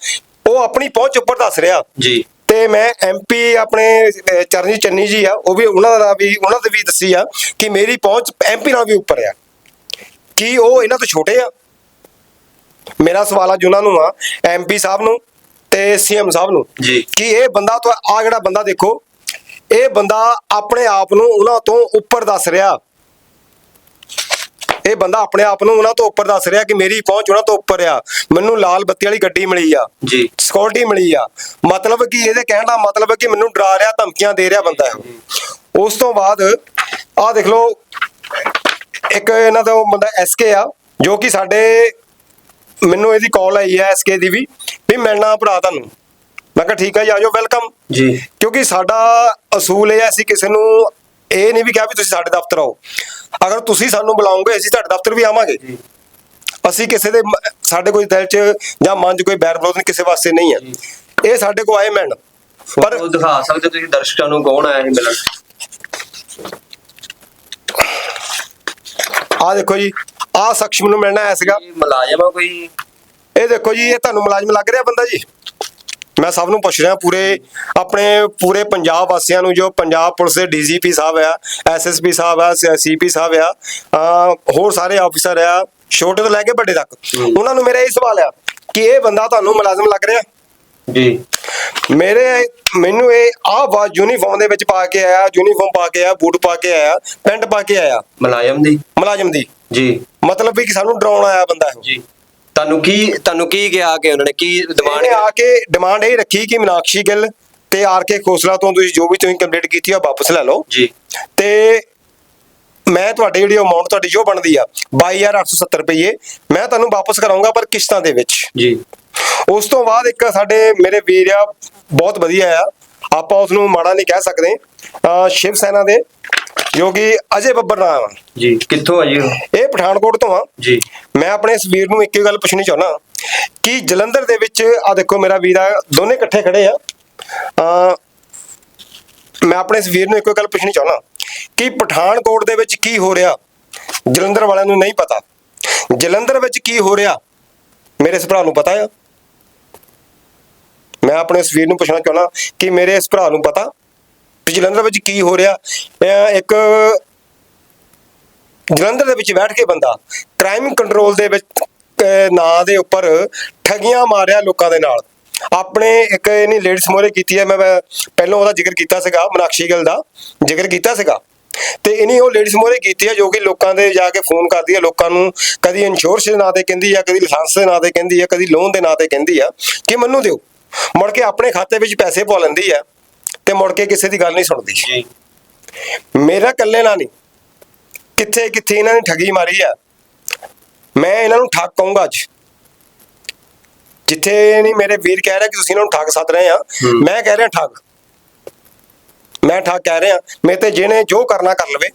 ਉਹ ਆਪਣੀ ਪਹੁੰਚ ਉੱਪਰ ਦੱਸ ਰਿਹਾ। ਜੀ। ਤੇ ਮੈਂ ਐਮਪੀ ਆਪਣੇ ਚਰਨਜੀਤ ਚੰਨੀ ਜੀ ਆ ਉਹ ਵੀ ਉਹਨਾਂ ਦਾ ਵੀ ਉਹਨਾਂ ਦੇ ਵੀ ਦੱਸੀ ਆ ਕਿ ਮੇਰੀ ਪਹੁੰਚ ਐਮਪੀ ਨਾਲ ਵੀ ਉੱਪਰ ਆ। ਕੀ ਉਹ ਇਹਨਾਂ ਤੋਂ ਛੋਟੇ ਆ? ਮੇਰਾ ਸਵਾਲ ਅੱਜ ਉਹਨਾਂ ਨੂੰ ਆ ਐਮਪੀ ਸਾਹਿਬ ਨੂੰ। ਤੇ ਸੀਐਮ ਸਾਹਿਬ ਨੂੰ ਜੀ। ਕਿ ਇਹ ਬੰਦਾ ਤੋਂ ਆ ਜਿਹੜਾ ਬੰਦਾ ਦੇਖੋ ਇਹ ਬੰਦਾ ਆਪਣੇ ਆਪ ਨੂੰ ਉਹਨਾਂ ਤੋਂ ਉੱਪਰ ਦੱਸ ਰਿਹਾ। ਇਹ ਬੰਦਾ ਆਪਣੇ ਆਪ ਨੂੰ ਉਹਨਾਂ ਤੋਂ ਉੱਪਰ ਦੱਸ ਰਿਹਾ ਕਿ ਮੇਰੀ ਪਹੁੰਚ ਉਹਨਾਂ ਤੋਂ ਉੱਪਰ ਆ। ਮੈਨੂੰ ਲਾਲ ਬੱਤੀ ਵਾਲੀ ਗੱਡੀ ਮਿਲੀ ਆ। ਜੀ। ਸਿਕਿਉਰਿਟੀ ਮਿਲੀ ਆ। ਮਤਲਬ ਕਿ ਇਹਦੇ ਕਹਿਣ ਦਾ ਮਤਲਬ ਹੈ ਕਿ ਮੈਨੂੰ ਡਰਾ ਰਿਹਾ ਧਮਕੀਆਂ ਦੇ ਰਿਹਾ ਬੰਦਾ। ਉਸ ਤੋਂ ਬਾਅਦ ਆਹ ਦੇਖ ਲਓ ਇੱਕ ਇਹਨਾਂ ਦਾ ਬੰਦਾ ਐਸਕੇ ਆ ਜੋ ਕਿ ਸਾਡੇ ਮੈਨੂੰ ਇਹਦੀ ਕਾਲ ਆਈ ਹੈ ਐਸਕੇ ਦੀ ਵੀ ਵੀ ਮਿਲਣਾ ਭਰਾ ਤੁਹਾਨੂੰ। ਮੈਂ ਕਿਹਾ ਠੀਕ ਹੈ ਜੀ ਆਜੋ ਵੈਲਕਮ ਜੀ। ਕਿਉਂਕਿ ਸਾਡਾ ਅਸੂਲ ਇਹ ਹੈ ਅਸੀਂ ਕਿਸੇ ਨੂੰ ਇਹ ਨਹੀਂ ਵੀ ਕਿਹਾ ਵੀ ਤੁਸੀਂ ਸਾਡੇ ਦਫ਼ਤਰ ਆਓ। ਅਗਰ ਤੁਸੀਂ ਸਾਨੂੰ ਬੁਲਾਓਗੇ ਅਸੀਂ ਤੁਹਾਡੇ ਦਫ਼ਤਰ ਵੀ ਆਵਾਂਗੇ। ਅਸੀਂ ਕਿਸੇ ਦੇ ਸਾਡੇ ਕੋਈ ਦਿਲ 'ਚ ਜਾਂ ਮਨ 'ਚ ਕੋਈ ਬੈਰ ਵਿਰੋਧ ਨਹੀਂ ਕਿਸੇ ਵਾਸਤੇ ਨਹੀਂ ਹੈ। ਇਹ ਸਾਡੇ ਕੋਲ ਆਏ ਮੈਨ ਪਰ ਦਿਖਾ ਸਕਦੇ ਤੁਸੀਂ ਦਰਸ਼ਕਾਂ ਨੂੰ ਕੌਣ ਆਇਆ ਸੀ ਮਿਲਣ? ਆਹ ਦੇਖੋ ਜੀ। ਆਹ ਸ਼ਖਸ ਮੈਨੂੰ ਮਿਲਣਾ ਆਇਆ ਸੀਗਾ। ਇਹ ਮੁਲਾਜ਼ਮ ਆ ਕੋਈ? ਇਹ ਦੇਖੋ ਜੀ ਇਹ ਤੁਹਾਨੂੰ ਮੁਲਾਜ਼ਮ ਲੱਗ ਰਿਹਾ ਬੰਦਾ ਜੀ? ਮੈਂ ਸਭ ਨੂੰ ਪੁੱਛ ਰਿਹਾ ਪੂਰੇ ਆਪਣੇ ਪੂਰੇ ਪੰਜਾਬ ਵਾਸੀਆਂ ਨੂੰ ਜੋ ਪੰਜਾਬ ਪੁਲਿਸ ਦੇ ਡੀਜੀਪੀ ਸਾਹਿਬ ਆ ਐਸਐਸਪੀ ਸਾਹਿਬ ਆ ਸੀਪੀ ਸਾਹਿਬ ਆ ਹੋਰ ਸਾਰੇ ਆਫੀਸਰ ਆ ਛੋਟੇ ਤੋਂ ਲੈ ਕੇ ਵੱਡੇ ਤੱਕ। ਉਹਨਾਂ ਨੂੰ ਮੇਰਾ ਇਹ ਸਵਾਲ ਆ ਕਿ ਇਹ ਬੰਦਾ ਤੁਹਾਨੂੰ ਮੁਲਾਜ਼ਮ ਲੱਗ ਰਿਹਾ? ਜੀ। ਮੇਰੇ ਮੈਨੂੰ ਇਹ ਆਹ ਵਾ ਯੂਨੀਫਾਰਮ ਦੇ ਵਿੱਚ ਪਾ ਕੇ ਆਇਆ ਯੂਨੀਫਾਰਮ ਪਾ ਕੇ ਆਇਆ ਬੂਟ ਪਾ ਕੇ ਆਇਆ ਪੈਂਟ ਪਾ ਕੇ ਆਇਆ। ਮੁਲਾਜ਼ਮ ਦੀ। ਮੁਲਾਜ਼ਮ ਦੀ। ਜੀ। ਮਤਲਬ ਵੀ ਕਿ ਸਾਨੂੰ ਡਰਾਉਣ ਆਇਆ ਬੰਦਾ ਇਹ। ਜੀ। ਤੁਹਾਨੂੰ ਕੀ ਤੁਹਾਨੂੰ ਕੀ ਕਿਹਾ ਕਿ ਉਹਨਾਂ ਨੇ ਕੀ ਡਿਮਾਂਡ ਇਹਨੇ ਆ ਕੇ ਡਿਮਾਂਡ ਇਹ ਰੱਖੀ ਕਿ ਮੀਨਾਕਸ਼ੀ ਗਿੱਲ ਤੇ ਆਰ ਕੇ ਖੋਸਲਾ ਤੋਂ ਤੁਸੀਂ ਜੋ ਵੀ ਤੁਸੀਂ ਕੰਪਲੀਟ ਕੀਤੀ ਆ ਵਾਪਸ ਲੈ ਲਓ। ਜੀ। ਤੇ ਮੈਂ ਤੁਹਾਡੀ ਜਿਹੜੀ ਅਮਾਉਂਟ ਤੁਹਾਡੀ ਜੋ ਬਣਦੀ ਆ 22870 ਰੁਪਏ ਮੈਂ ਤੁਹਾਨੂੰ ਵਾਪਸ ਕਰਾਉਂਗਾ ਪਰ ਕਿਸ਼ਤਾਂ ਦੇ ਵਿੱਚ। ਜੀ। ਉਸ ਤੋਂ ਬਾਅਦ ਇੱਕ ਸਾਡੇ ਮੇਰੇ ਵੀਰ ਆ ਬਹੁਤ ਵਧੀਆ ਆ। ਆਪਾਂ ਉਸ ਨੂੰ ਮਾੜਾ ਨਹੀਂ ਕਹਿ ਸਕਦੇ। ਸ਼ਿਵ ਸੈਨਾ ਦੇ ਜੋ ਕਿ ਅਜੇ ਬੱਬਰ ਨਾਮ ਜੀ ਕਿੱਥੋਂ ਆ ਜੀ? ਇਹ ਪਠਾਨਕੋਟ ਤੋਂ ਆ। ਜੀ। ਮੈਂ ਆਪਣੇ ਇਸ ਵੀਰ ਨੂੰ ਇੱਕ ਹੀ ਗੱਲ ਪੁੱਛਣੀ ਚਾਹੁੰਦਾ ਕਿ ਜਲੰਧਰ ਦੇ ਵਿੱਚ ਆ ਦੇਖੋ ਮੇਰਾ ਵੀਰ ਆ ਦੋਨੇ ਇਕੱਠੇ ਖੜੇ ਆ। ਮੈਂ ਆਪਣੇ ਇਸ ਵੀਰ ਨੂੰ ਇੱਕੋ ਗੱਲ ਪੁੱਛਣੀ ਚਾਹੁੰਦਾ ਕਿ ਪਠਾਨਕੋਟ ਦੇ ਵਿੱਚ ਕੀ ਹੋ ਰਿਹਾ? ਜਲੰਧਰ ਵਾਲਿਆਂ ਨੂੰ ਨਹੀਂ ਪਤਾ। ਜਲੰਧਰ ਵਿੱਚ ਕੀ ਹੋ ਰਿਹਾ? ਮੇਰੇ ਇਸ ਭਰਾ ਨੂੰ ਪਤਾ ਆ। ਮੈਂ ਆਪਣੇ ਇਸ ਵੀਰ ਨੂੰ ਪੁੱਛਣਾ ਚਾਹੁੰਦਾ ਕਿ ਮੇਰੇ ਇਸ ਭਰਾ ਨੂੰ ਪਤਾ ਕਿ ਜਲੰਧਰ ਵਿੱਚ ਕੀ ਹੋ ਰਿਹਾ। ਅਹ ਇੱਕ ਜਲੰਧਰ ਦੇ ਵਿੱਚ ਬੈਠ ਕੇ ਬੰਦਾ ਕ੍ਰਾਈਮ ਕੰਟਰੋਲ ਦੇ ਵਿੱਚ ਨਾਂ ਦੇ ਉੱਪਰ ਠਗੀਆਂ ਮਾਰਿਆ ਲੋਕਾਂ ਦੇ ਨਾਲ। ਆਪਣੇ ਇੱਕ ਇਹਨੇ ਲੇਡੀਜ਼ ਮੋਰੇ ਕੀਤੀ ਹੈ, ਮੈਂ ਪਹਿਲਾਂ ਉਹਦਾ ਜ਼ਿਕਰ ਕੀਤਾ ਸੀਗਾ, ਮਨਾਕਸ਼ੀ ਗਿੱਲ ਦਾ ਜ਼ਿਕਰ ਕੀਤਾ ਸੀਗਾ। ਤੇ ਇਹਨੇ ਉਹ ਲੇਡੀਜ਼ ਮੋਰੇ ਕੀਤੀ ਹੈ ਜੋ ਕਿ ਲੋਕਾਂ ਦੇ ਜਾ ਕੇ ਫੋਨ ਕਰਦੀ ਹੈ, ਲੋਕਾਂ ਨੂੰ ਕਦੀ ਇੰਸ਼ੋਰੈਂਸ ਦੇ ਨਾਂ ਤੇ ਕਹਿੰਦੀ ਆ ਕਦੀ ਲਾਇਸੈਂਸ ਦੇ ਨਾਂ ਤੇ ਕਹਿੰਦੀ ਆ ਕਦੀ ਲੋਨ ਦੇ ਨਾਂ ਤੇ ਕਹਿੰਦੀ ਆ ਕਿ ਮੈਨੂੰ ਦਿਓ ਮੁੜ ਕੇ ਆਪਣੇ ਖਾਤੇ ਵਿੱਚ ਪੈਸੇ ਪਵਾ ਲੈਂਦੀ ਆ ਤੇ ਮੁੜ ਕੇ ਕਿਸੇ ਦੀ ਗੱਲ ਨਹੀਂ ਸੁਣਦੀ। ਜੀ। ਮੇਰਾ ਇਕੱਲੇ ਨਾਲ ਨਹੀਂ। ਕਿੱਥੇ ਕਿੱਥੇ ਇਹਨਾਂ ਨੇ ਠੱਗੀ ਮਾਰੀ ਆ। ਮੈਂ ਇਹਨਾਂ ਨੂੰ ਠੱਗ ਕਹੂੰਗਾ ਅੱਜ। ਜਿੱਥੇ ਨਹੀਂ ਮੇਰੇ ਵੀਰ ਕਹਿ ਰਿਹਾ ਕਿ ਤੁਸੀਂ ਇਹਨਾਂ ਨੂੰ ਠੱਗ ਸੱਦ ਰਹੇ ਆ। ਮੈਂ ਕਹਿ ਰਿਹਾ ਠੱਗ। ਮੈਂ ਠੱਗ ਕਹਿ ਰਿਹਾ। ਮੇਰੇ ਤੇ ਜਿਹਨੇ ਜੋ ਕਰਨਾ ਕਰ ਲਵੇ।